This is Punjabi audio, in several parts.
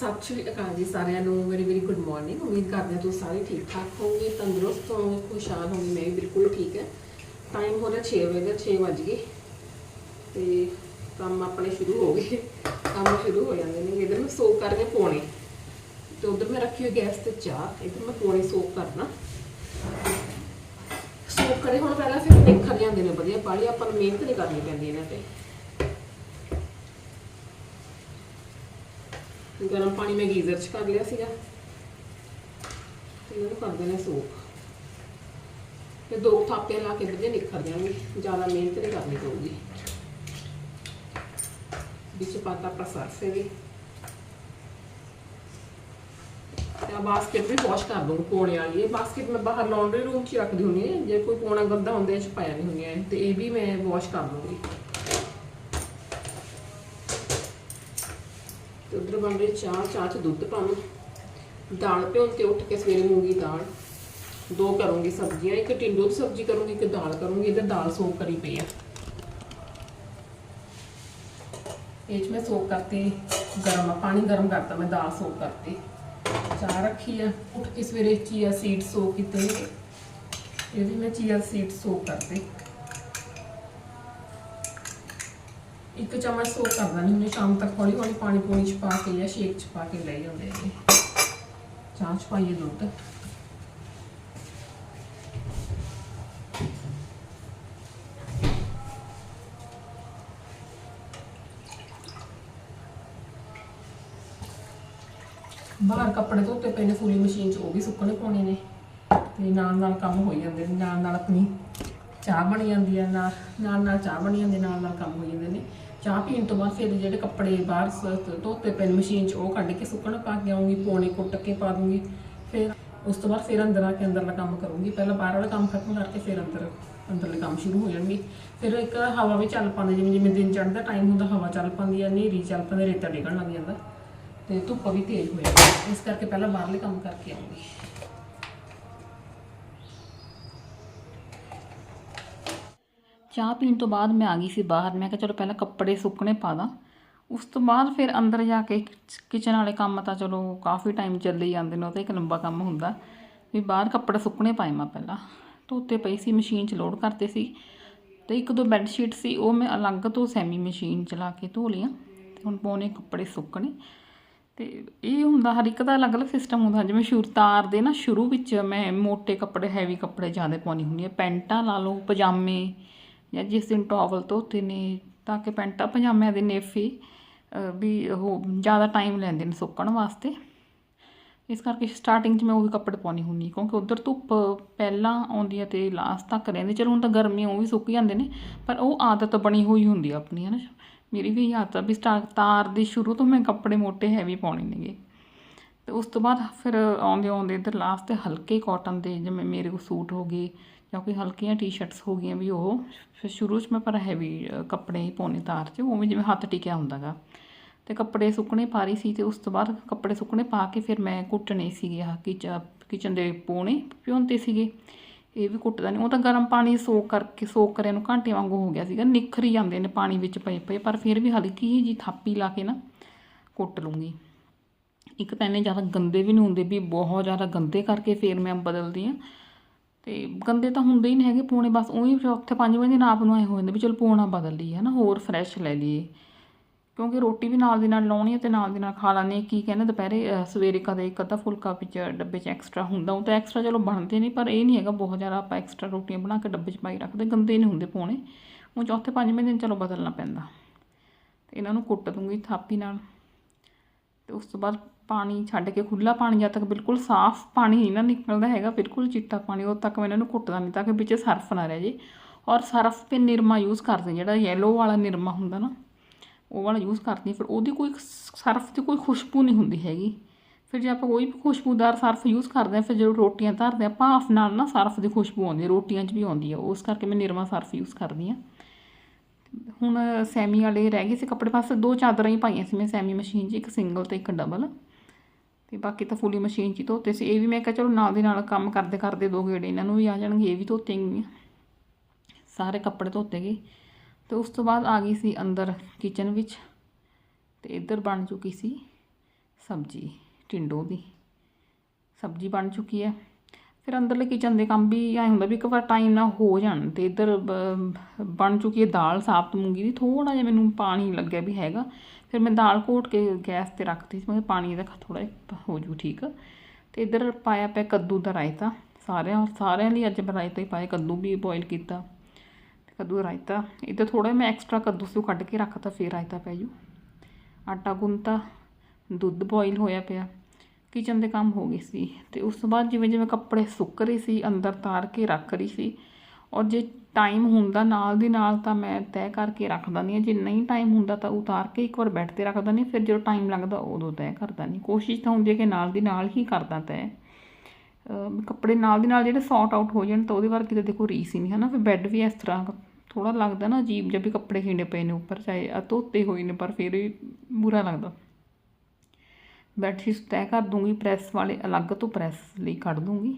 ਸਤਿ ਸ਼੍ਰੀ ਅਕਾਲ ਜੀ ਸਾਰਿਆਂ ਨੂੰ ਵੈਰੀ ਵੈਰੀ ਗੁੱਡ ਮਾਰਨਿੰਗ ਉਮੀਦ ਕਰਦੇ ਹਾਂ ਤੁਸੀਂ ਸਾਰੇ ਠੀਕ ਠਾਕ ਹੋਵੋਗੇ, ਤੰਦਰੁਸਤ ਹੋਵੋਗੇ, ਖੁਸ਼ਹਾਲ ਹੋਵੋਗੇ, ਮੈਂ ਵੀ ਬਿਲਕੁਲ ਠੀਕ ਹੈ। ਟਾਈਮ ਹੋ ਰਿਹਾ 6 ਵਜੇ ਦਾ 6 ਵੱਜ ਗਏ। ਤੇ ਕੰਮ ਆਪਣੇ ਸ਼ੁਰੂ ਹੋ ਗਏ। ਕੰਮ ਸ਼ੁਰੂ ਹੋ ਜਾਂਦੇ ਨੇ। ਇਧਰ ਮੈਂ ਸੋਕ ਕਰਕੇ ਪੋਣੇ। ਤੇ ਉਧਰ ਮੈਂ ਰੱਖੀ ਹੋਈ ਗੈਸ ਤੇ ਚਾਹ। ਇਧਰ ਮੈਂ ਪੋਣੇ ਸੋਕ ਕਰਨਾ। ਸੋਕ ਕਰੇ, ਹੁਣ ਪਹਿਲਾਂ ਫਿਰ ਨਿਖਰ ਜਾਂਦੇ ਨੇ, ਵਧੀਆ। ਪਾਲੀ ਆਪਾਂ ਨੂੰ ਮਿਹਨਤ ਨਹੀਂ ਕਰਨੀ ਪੈਂਦੀ ਇਹਨਾਂ ਤੇ। ਗਰਮ ਪਾਣੀ ਮੈਂ ਗੀਜ਼ਰ 'ਚ ਕਰ ਲਿਆ ਸੀਗਾ। ਤੇ ਇਹਨੂੰ ਕਰ ਦੇਣਾ ਸੋਕ ਤੇ ਦੋ ਥਾਪੇ ਲਾ ਕੇ ਵਧੀਆ ਨਿਖਰ ਜਾਣਗੇ। ਜ਼ਿਆਦਾ ਮਿਹਨਤ ਨਹੀਂ ਕਰਨੀ ਪਊਗੀ। ਵਿੱਚ ਪਾਤਾ ਆਪਾਂ ਸਰਫੇ ਵੀ। ਆ ਬਾਸਕਟ ਵੀ ਵਾਸ਼ ਕਰ ਦੂੰਗੀ ਪੋਣੇ ਵਾਲੀ। ਇਹ ਬਾਸਕਟ ਮੈਂ ਬਾਹਰ ਲਾਉਂਡਰੀ ਰੂਮ 'ਚ ਹੀ ਰੱਖਦੀ ਹੁੰਦੀ ਹਾਂ। ਜੇ ਕੋਈ ਪੋਣਾ ਗੰਦਾ ਹੁੰਦਾ, ਇਹ 'ਚ ਪਾਇਆ ਨਹੀਂ ਹੁੰਦੀਆਂ। ਤੇ ਇਹ ਵੀ ਮੈਂ ਵਾਸ਼ ਕਰ ਦੂੰਗੀ ਤੇ ਉਧਰ ਬਣ ਰਹੀ, ਚਾਹ ਚਾਹ ਚ ਦੁੱਧ ਪਾਵਾਂ ਦਾਲ ਭਿਉਂ ਤੇ ਉੱਠ ਕੇ ਸਵੇਰੇ ਮੂੰਗੀ ਦਾਲ। ਦੋ ਕਰੂੰਗੀ ਸਬਜ਼ੀਆਂ, ਇੱਕ ਟਿੰਡੋ ਦੀ ਸਬਜ਼ੀ ਕਰੂੰਗੀ, ਇੱਕ ਦਾਲ ਕਰੂੰਗੀ ਇੱਧਰ ਦਾਲ ਸੋਕ ਕਰੀ ਪਈ ਆ। ਇਹ ਚ ਮੈਂ ਸੋਕ ਕਰਤੀ, ਗਰਮ ਪਾਣੀ ਗਰਮ ਕਰਤਾ ਮੈਂ, ਦਾਲ ਸੋਕ ਕਰਤੀ। ਚਾਹ ਰੱਖੀ ਆ, ਉੱਠ ਕੇ ਸਵੇਰੇ ਚੀਆ ਸੀਡ ਸੋਕ ਕੀਤੇ। ਇਹ ਵੀ ਮੈਂ ਚੀਆ ਸੀਡ ਸੋਕ ਕਰਤੇ। ਇੱਕ ਚਮਚ ਸੋਕ ਕਰ ਨਹੀਂ ਹੁੰਦੇ ਸ਼ਾਮ ਤੱਕ ਹੌਲੀ ਹੌਲੀ ਪਾਣੀ ਪੂਣੀ ਚ ਪਾ ਕੇ ਜਾਂ ਸ਼ੇਕ ਚ ਪਾ ਕੇ ਲੈ ਜਾਂਦੇ ਨੇ ਚਾਹ ਚ ਪਾਈਏ ਦੁੱਧ। ਬਾਹਰ ਕੱਪੜੇ ਧੋਤੇ ਪਏ ਨੇ, ਫੁੱਲੀ ਮਸ਼ੀਨ 'ਚ ਉਹ ਵੀ ਸੁੱਕਣੇ ਪਾਉਣੇ ਨੇ। ਤੇ ਨਾਲ ਨਾਲ ਕੰਮ ਹੋਈ ਜਾਂਦੇ ਨੇ, ਨਾਲ ਨਾਲ ਆਪਣੀ ਚਾਹ ਬਣ ਜਾਂਦੀ ਹੈ ਨਾਲ ਨਾਲ ਨਾਲ ਚਾਹ ਬਣ ਜਾਂਦੀ, ਨਾਲ ਨਾਲ ਕੰਮ ਹੋਈ ਜਾਂਦੇ ਨੇ। ਚਾਹ ਪੀਣ ਤੋਂ ਬਾਅਦ ਫਿਰ ਜਿਹੜੇ ਕੱਪੜੇ ਬਾਹਰ ਸ- ਧੋਤੇ ਪਏ ਮਸ਼ੀਨ 'ਚ, ਉਹ ਕੱਢ ਕੇ ਸੁੱਕਣ ਪਾ ਕੇ ਆਉਂਗੀ, ਪੌਣੇ ਕੁੱਟ ਕੇ ਪਾ ਦੂੰਗੀ। ਫਿਰ ਉਸ ਤੋਂ ਬਾਅਦ ਫਿਰ ਅੰਦਰ ਆ ਕੇ ਅੰਦਰਲਾ ਕੰਮ ਕਰੂੰਗੀ। ਪਹਿਲਾਂ ਬਾਹਰ ਵਾਲਾ ਕੰਮ ਖਤਮ ਕਰਕੇ ਫਿਰ ਅੰਦਰ, ਅੰਦਰਲੇ ਕੰਮ ਸ਼ੁਰੂ ਹੋ ਜਾਣਗੇ। ਫਿਰ ਇੱਕ ਹਵਾ ਵੀ ਚੱਲ ਪਾਉਂਦੀ ਜਿਵੇਂ ਜਿਵੇਂ ਦਿਨ ਚੜ੍ਹਦਾ ਟਾਈਮ ਹੁੰਦਾ ਹਵਾ ਚੱਲ ਪੈਂਦੀ ਹੈ, ਹਨੇਰੀ ਚੱਲ ਪੈਂਦੀ ਰੇਤਾ ਡਿੱਗਣ ਲੱਗ ਜਾਂਦਾ ਤੇ ਧੁੱਪ ਵੀ ਤੇਜ਼ ਹੋ ਜਾਂਦੀ ਇਸ ਕਰਕੇ ਪਹਿਲਾਂ ਬਾਹਰਲੇ ਕੰਮ ਕਰਕੇ ਆਉਂਗੀ। ਚਾਹ ਪੀਣ ਤੋਂ ਬਾਅਦ ਮੈਂ ਆ ਗਈ ਸੀ ਬਾਹਰ। ਮੈਂ ਕਿਹਾ ਚਲੋ ਪਹਿਲਾਂ ਕੱਪੜੇ ਸੁੱਕਣੇ ਪਾ ਦਾਂ। ਉਸ ਤੋਂ ਬਾਅਦ ਫਿਰ ਅੰਦਰ ਜਾ ਕੇ ਕਿਚਨ ਵਾਲੇ ਕੰਮ ਤਾਂ ਚਲੋ ਕਾਫੀ ਟਾਈਮ ਚੱਲੇ ਜਾਂਦੇ ਨੇ, ਉਹ ਤਾਂ ਇੱਕ ਲੰਬਾ ਕੰਮ ਹੁੰਦਾ। ਵੀ ਬਾਹਰ ਕੱਪੜੇ ਸੁੱਕਣੇ ਪਾਏ ਮੈਂ ਪਹਿਲਾਂ। ਧੋਤੇ ਪਈ ਸੀ, ਮਸ਼ੀਨ 'ਚ ਲੋਡ ਕਰਤੇ ਸੀ। ਤੇ ਇੱਕ ਦੋ ਬੈੱਡ ਸ਼ੀਟ ਸੀ, ਉਹ ਮੈਂ ਅਲੱਗ ਤੋਂ ਸੈਮੀ ਮਸ਼ੀਨ ਚਲਾ ਕੇ ਧੋ ਲਿਆ ਤੇ ਹੁਣ ਪਾਉਣੇ ਕੱਪੜੇ ਸੁੱਕਣੇ। ਤੇ ਇਹ ਹੁੰਦਾ ਹਰ ਇੱਕ ਦਾ ਅਲੱਗ-ਅਲੱਗ ਸਿਸਟਮ ਹੁੰਦਾ। ਜਿਵੇਂ ਸ਼ੁਰੂ, ਤਾਰ ਦੇ ਨਾ ਸ਼ੁਰੂ ਵਿੱਚ ਮੈਂ ਮੋٹے ਕੱਪੜੇ ਹੈਵੀ ਕੱਪੜੇ ਜ਼ਿਆਦਾ ਪਾਉਣੀ ਹੁੰਦੀ ਹੈ। ਪੈਂਟਾਂ ਲਾ ਲਓ, ਪਜਾਮੇ ਜਾਂ ਜਿਸ ਦਿਨ ਟਾਵਲ ਧੋਤੇ ਨੇ, ਤਾਂ ਕਿ ਪੈਂਟਾਂ ਪਜਾਮਿਆਂ ਦੇ ਨੇਫੇ ਵੀ ਉਹ ਜ਼ਿਆਦਾ ਟਾਈਮ ਲੈਂਦੇ ਨੇ ਸੁੱਕਣ ਵਾਸਤੇ। ਇਸ ਕਰਕੇ ਸਟਾਰਟਿੰਗ 'ਚ ਮੈਂ ਉਹੀ ਕੱਪੜੇ ਪਾਉਣੀ ਹੁੰਦੀ ਕਿਉਂਕਿ ਉਧਰ ਧੁੱਪ ਪਹਿਲਾਂ ਆਉਂਦੀ ਹੈ ਤੇ ਲਾਸਟ ਤੱਕ ਰਹਿੰਦੀ। ਚਲੋ ਹੁਣ ਤਾਂ ਗਰਮੀਆਂ ਉਹ ਵੀ ਸੁੱਕ ਜਾਂਦੇ ਨੇ, ਪਰ ਉਹ ਆਦਤ ਬਣੀ ਹੋਈ ਹੁੰਦੀ ਆ ਆਪਣੀ ਹੈ ਨਾ ਮੇਰੀ ਵੀ ਇਹ ਆਦਤ ਆ ਵੀ ਸਟਾਰ, ਤਾਰ ਦੀ ਸ਼ੁਰੂ ਤੋਂ ਮੈਂ ਕੱਪੜੇ ਮੋٹے ਹੈਵੀ ਪਾਉਣੇ ਨੇਗੇ। ਤੇ ਉਸ ਤੋਂ ਬਾਅਦ ਫਿਰ ਆਉਂਦੇ ਆਉਂਦੇ ਇੱਧਰ ਲਾਸਟ ਤੇ ਹਲਕੇ ਕਾਟਨ ਦੇ, ਜਿਵੇਂ ਮੇਰੇ ਕੋਲ ਸੂਟ ਹੋ ਗਏ ਜਾਂ ਕੋਈ ਹਲਕੀਆਂ ਟੀ-ਸ਼ਰਟਸ ਹੋ ਗਈਆਂ ਵੀ ਉਹ। ਫਿਰ ਸ਼ੁਰੂ 'ਚ ਮੈਂ ਪਰ ਹੈਵੀ ਕੱਪੜੇ ਹੀ ਪਾਉਣੇ ਤਾਰ 'ਚ, ਉਵੇਂ ਜਿਵੇਂ ਹੱਥ ਟਿਕਿਆ ਹੁੰਦਾਗਾ। ਤੇ ਕੱਪੜੇ ਸੁੱਕਣੇ ਪਾ ਰਹੀ ਸੀ ਤੇ ਉਸ ਤੋਂ ਬਾਅਦ ਕੱਪੜੇ ਸੁੱਕਣੇ ਪਾ ਕੇ ਫਿਰ ਮੈਂ ਕੁੱਟਣੇ ਸੀਗੇ ਆ ਕਿਚਨ ਦੇ ਪੋਣੇ ਪਿਉਂਤੇ ਸੀਗੇ। ਇਹ ਵੀ ਕੁੱਟਦਾ ਨਹੀਂ ਉਹ ਤਾਂ ਗਰਮ ਪਾਣੀ ਸੋਕ ਕਰਕੇ, ਸੋਕ ਕਰਿਆ ਨੂੰ ਘੰਟੇ ਵਾਂਗੂ ਹੋ ਗਿਆ ਸੀਗਾ। ਨਿਖਰ ਹੀ ਜਾਂਦੇ ਨੇ ਪਾਣੀ ਵਿੱਚ ਪਏ ਪਏ, ਪਰ ਫਿਰ ਵੀ ਹਲਕੀ ਜੀ ਥਾਪੀ ਲਾ ਕੇ ਨਾ ਕੁੱਟ ਲੂੰਗੀ। ਇੱਕ ਤਾਂ ਇੰਨੇ ਜ਼ਿਆਦਾ ਗੰਦੇ ਵੀ ਨਹੀਂ ਹੁੰਦੇ ਵੀ ਬਹੁਤ ਜ਼ਿਆਦਾ ਗੰਦੇ ਕਰਕੇ ਫਿਰ ਮੈਂ ਬਦਲਦੀ ਆ। ਤੇ ਗੰਦੇ ਤਾਂ ਹੁੰਦੇ ਹੀ ਨਹੀਂ ਹੈਗੇ ਪੋਣੇ, ਬਸ ਉਹੀ ਚੌਥੇ ਪੰਜਵੇਂ ਦਿਨ ਆਪ ਨੂੰ ਐ ਹੋ ਜਾਂਦਾ ਵੀ ਚਲ ਪੋਣਾ ਬਦਲ ਲਈਏ ਨਾ ਹੋਰ ਫਰੈਸ਼ ਲੈ ਲਈਏ। ਕਿਉਂਕਿ ਰੋਟੀ ਵੀ ਨਾਲ ਦੀ ਨਾਲ ਲਾਉਣੀ ਹੈ ਤੇ ਨਾਲ ਦੀ ਨਾਲ ਖਾ ਲੈਣੀ ਕੀ ਕਹਿੰਦੇ ਦੁਪਹਿਰੇ ਸਵੇਰੇ ਕਦੇ ਇੱਕ ਅੱਧਾ ਫੁਲਕਾ ਵਿੱਚ ਡੱਬੇ 'ਚ ਐਕਸਟਰਾ ਹੁੰਦਾ, ਉਹ ਤਾਂ ਐਕਸਟਰਾ ਚਲੋ ਬਣਦੇ ਨਹੀਂ ਪਰ ਇਹ ਨਹੀਂ ਹੈਗਾ ਬਹੁਤ ਜ਼ਿਆਦਾ ਆਪਾਂ ਐਕਸਟਰਾ ਰੋਟੀਆਂ ਬਣਾ ਕੇ ਡੱਬੇ 'ਚ ਪਾਈ ਰੱਖਦੇ, ਗੰਦੇ ਨਹੀਂ ਹੁੰਦੇ ਪੋਣੇ। ਉਹ ਚੌਥੇ ਪੰਜਵੇਂ ਦਿਨ ਚਲੋ ਬਦਲਣਾ ਪੈਂਦਾ। ਤੇ ਇਹਨਾਂ ਨੂੰ ਕੁੱਟ ਦੂੰਗੀ ਥਾਪੀ ਨਾਲ। ਤੇ ਉਸ ਤੋਂ ਬਾਅਦ ਪਾਣੀ ਛੱਡ ਕੇ ਖੁੱਲਾ ਪਾਣੀ ਜਦ ਤੱਕ ਬਿਲਕੁਲ ਸਾਫ਼ ਪਾਣੀ ਨਹੀਂ ਨਾ ਨਿਕਲਦਾ ਹੈਗਾ, ਬਿਲਕੁਲ ਚਿੱਟਾ ਪਾਣੀ, ਉਦੋਂ ਤੱਕ ਮੈਂ ਇਹਨਾਂ ਨੂੰ ਕੁੱਟਦਾ ਨਹੀਂ, ਤਾਂ ਕਿ ਵਿੱਚ ਸਰਫ ਨਾ ਰਹਿ ਜੇ। ਔਰ ਸਰਫ ਤੇ ਨਿਰਮਾ ਯੂਜ਼ ਕਰਦੇ ਜਿਹੜਾ ਯੈਲੋ ਵਾਲਾ ਨਿਰਮਾ ਹੁੰਦਾ ਨਾ, ਉਹ ਵਾਲਾ ਯੂਜ਼ ਕਰਦੀ ਫਿਰ ਉਹਦੀ ਕੋਈ ਸਰਫ ਦੀ ਕੋਈ ਖੁਸ਼ਬੂ ਨਹੀਂ ਹੁੰਦੀ ਹੈਗੀ। ਫਿਰ ਜੇ ਆਪਾਂ ਕੋਈ ਵੀ ਖੁਸ਼ਬੂਦਾਰ ਸਰਫ ਯੂਜ਼ ਕਰਦੇ ਹਾਂ, ਫਿਰ ਜਦੋਂ ਰੋਟੀਆਂ ਧਰਦੇ ਹਾਂ ਭਾਫ ਨਾਲ ਨਾ ਸਰਫ ਦੀ ਖੁਸ਼ਬੂ ਆਉਂਦੀ ਹੈ, ਰੋਟੀਆਂ 'ਚ ਵੀ ਆਉਂਦੀ ਹੈ, ਉਸ ਕਰਕੇ ਮੈਂ ਨਿਰਮਾ ਸਰਫ ਯੂਜ਼ ਕਰਦੀ ਹਾਂ। ਹੁਣ ਸੈਮੀ ਵਾਲੇ ਰਹਿ ਗਏ ਸੀ ਕੱਪੜੇ ਪਾਸੇ ਦੋ ਚਾਦਰਾਂ ਹੀ ਪਾਈਆਂ ਸੀ ਮੈਂ ਸੈਮੀ ਮਸ਼ੀਨ 'ਚ, ਇੱਕ ਸਿੰਗਲ ਤੇ ਇੱਕ ਡਬਲ ਤੇ ਬਾਕੀ ਤਾਂ ਫੁੱਲੀ ਮਸ਼ੀਨ 'ਚ ਹੀ ਧੋਤੇ ਸੀ। ਇਹ ਵੀ ਮੈਂ ਕਿਹਾ ਚਲੋ ਨਾਲ ਦੇ ਨਾਲ ਕੰਮ ਕਰਦੇ ਕਰਦੇ ਦੋ ਗੇੜੇ ਇਹਨਾਂ ਨੂੰ ਵੀ ਆ ਜਾਣਗੇ, ਇਹ ਵੀ ਧੋਤੇ ਗਈਆਂ ਸਾਰੇ ਕੱਪੜੇ ਧੋਤੇ ਗਏ। ਤੇ ਉਸ ਤੋਂ ਬਾਅਦ ਆ ਗਈ ਸੀ ਅੰਦਰ ਕਿਚਨ ਵਿੱਚ ਤੇ ਇੱਧਰ ਬਣ ਚੁੱਕੀ ਸੀ ਸਬਜ਼ੀ ਟਿੰਡੋ ਦੀ। ਸਬਜ਼ੀ ਬਣ ਚੁੱਕੀ ਹੈ। ਫਿਰ ਅੰਦਰਲੇ ਕਿਚਨ ਦੇ ਕੰਮ ਵੀ ਐਂ ਹੁੰਦਾ ਵੀ ਇੱਕ ਵਾਰ ਟਾਈਮ ਨਾਲ ਹੋ ਜਾਣ ਤੇ ਇੱਧਰ ਬ- ਬਣ ਚੁੱਕੀ ਹੈ ਦਾਲ, ਸਾਬਤ ਮੂੰਗੀ ਦੀ। ਥੋੜਾ ਜਿਹਾ ਮੈਨੂੰ ਪਾਣੀ ਲੱਗਿਆ ਵੀ ਹੈਗਾ। ਫਿਰ ਮੈਂ ਦਾਲ ਘੋਟ ਕੇ ਗੈਸ ਤੇ ਰੱਖਤੀ ਸੀ, ਮੈਂ ਪਾਣੀ ਦਾ ਥੋੜਾ ਜਿਹਾ ਹੋ ਜੂ ਠੀਕ। ਤੇ ਇੱਧਰ ਪਾਇਆ ਪਿਆ ਕੱਦੂ ਦਾ ਰਾਇਤਾ ਸਾਰਿਆਂ ਸਾਰਿਆਂ ਲਈ ਅੱਜ ਮੈਂ ਰਾਇਤਾ ਹੀ ਪਾਇਆ, ਕੱਦੂ ਵੀ ਬੋਇਲ ਕੀਤਾ। ਤੇ ਕੱਦੂ ਦਾ ਰਾਇਤਾ, ਇੱਧਰ ਥੋੜਾ ਮੈਂ ਐਕਸਟਰਾ ਕੱਦੂ ਸੀ ਉਹ ਕੱਢ ਕੇ ਰੱਖਤਾ, ਫਿਰ ਰਾਇਤਾ ਪੈ ਜੂ। ਆਟਾ ਗੁੰਨਤਾ, ਦੁੱਧ ਬੋਇਲ ਹੋਇਆ ਪਿਆ ਕਿਚਨ ਦੇ ਕੰਮ ਹੋ ਗਏ ਸੀ। ਤੇ ਉਸ ਤੋਂ ਬਾਅਦ ਜਿਵੇਂ ਜਿਵੇਂ ਕੱਪੜੇ ਸੁੱਕ ਰਹੇ ਸੀ, ਅੰਦਰ ਤਾਰ ਕੇ ਰੱਖ ਰਹੀ ਸੀ, ਔਰ ਜੇ ਟਾਈਮ ਹੁੰਦਾ ਨਾਲ ਦੀ ਨਾਲ ਤਾਂ ਮੈਂ ਤੈਅ ਕਰਕੇ ਰੱਖ ਦਿੰਦੀ ਹਾਂ। ਜੇ ਨਹੀਂ ਟਾਈਮ ਹੁੰਦਾ ਤਾਂ ਉਤਾਰ ਕੇ ਇੱਕ ਵਾਰ ਬੈਠ ਤੇ ਰੱਖ ਦਿੰਦੀ ਫਿਰ ਜਦੋਂ ਟਾਈਮ ਲੱਗਦਾ ਉਦੋਂ ਤੈਅ ਕਰਦਾ ਨਹੀਂ। ਕੋਸ਼ਿਸ਼ ਤਾਂ ਹੁੰਦੀ ਹੈ ਕਿ ਨਾਲ ਦੀ ਨਾਲ ਹੀ ਕਰਦਾ ਤੈਅ। ਕੱਪੜੇ ਨਾਲ ਦੀ ਨਾਲ ਜਿਹੜੇ ਸੌਟ ਆਊਟ ਹੋ ਜਾਣ ਤਾਂ ਉਹਦੇ ਬਾਰੇ ਕਿਤੇ ਦੇਖੋ ਰੀਸ ਹੀ ਨਹੀਂ ਹੈ ਨਾ ਫਿਰ ਬੈੱਡ ਵੀ ਇਸ ਤਰ੍ਹਾਂ ਥੋੜਾ ਲੱਗਦਾ ਨਾ ਅਜੀਬ ਜਿਹਾ ਵੀ ਕੱਪੜੇ ਖਿੰਡੇ ਪਏ ਨੇ ਉੱਪਰ, ਚਾਹੇ ਧੋਤੇ ਹੋਏ ਨੇ ਪਰ ਫਿਰ ਵੀ ਬੁਰਾ ਲੱਗਦਾ। ਬੈੱਡ ਤੈਅ ਕਰ ਦੂੰਗੀ, ਪ੍ਰੈਸ ਵਾਲੇ ਅਲੱਗ ਤੋਂ ਪ੍ਰੈਸ ਲਈ ਕੱਢ ਦੂੰਗੀ।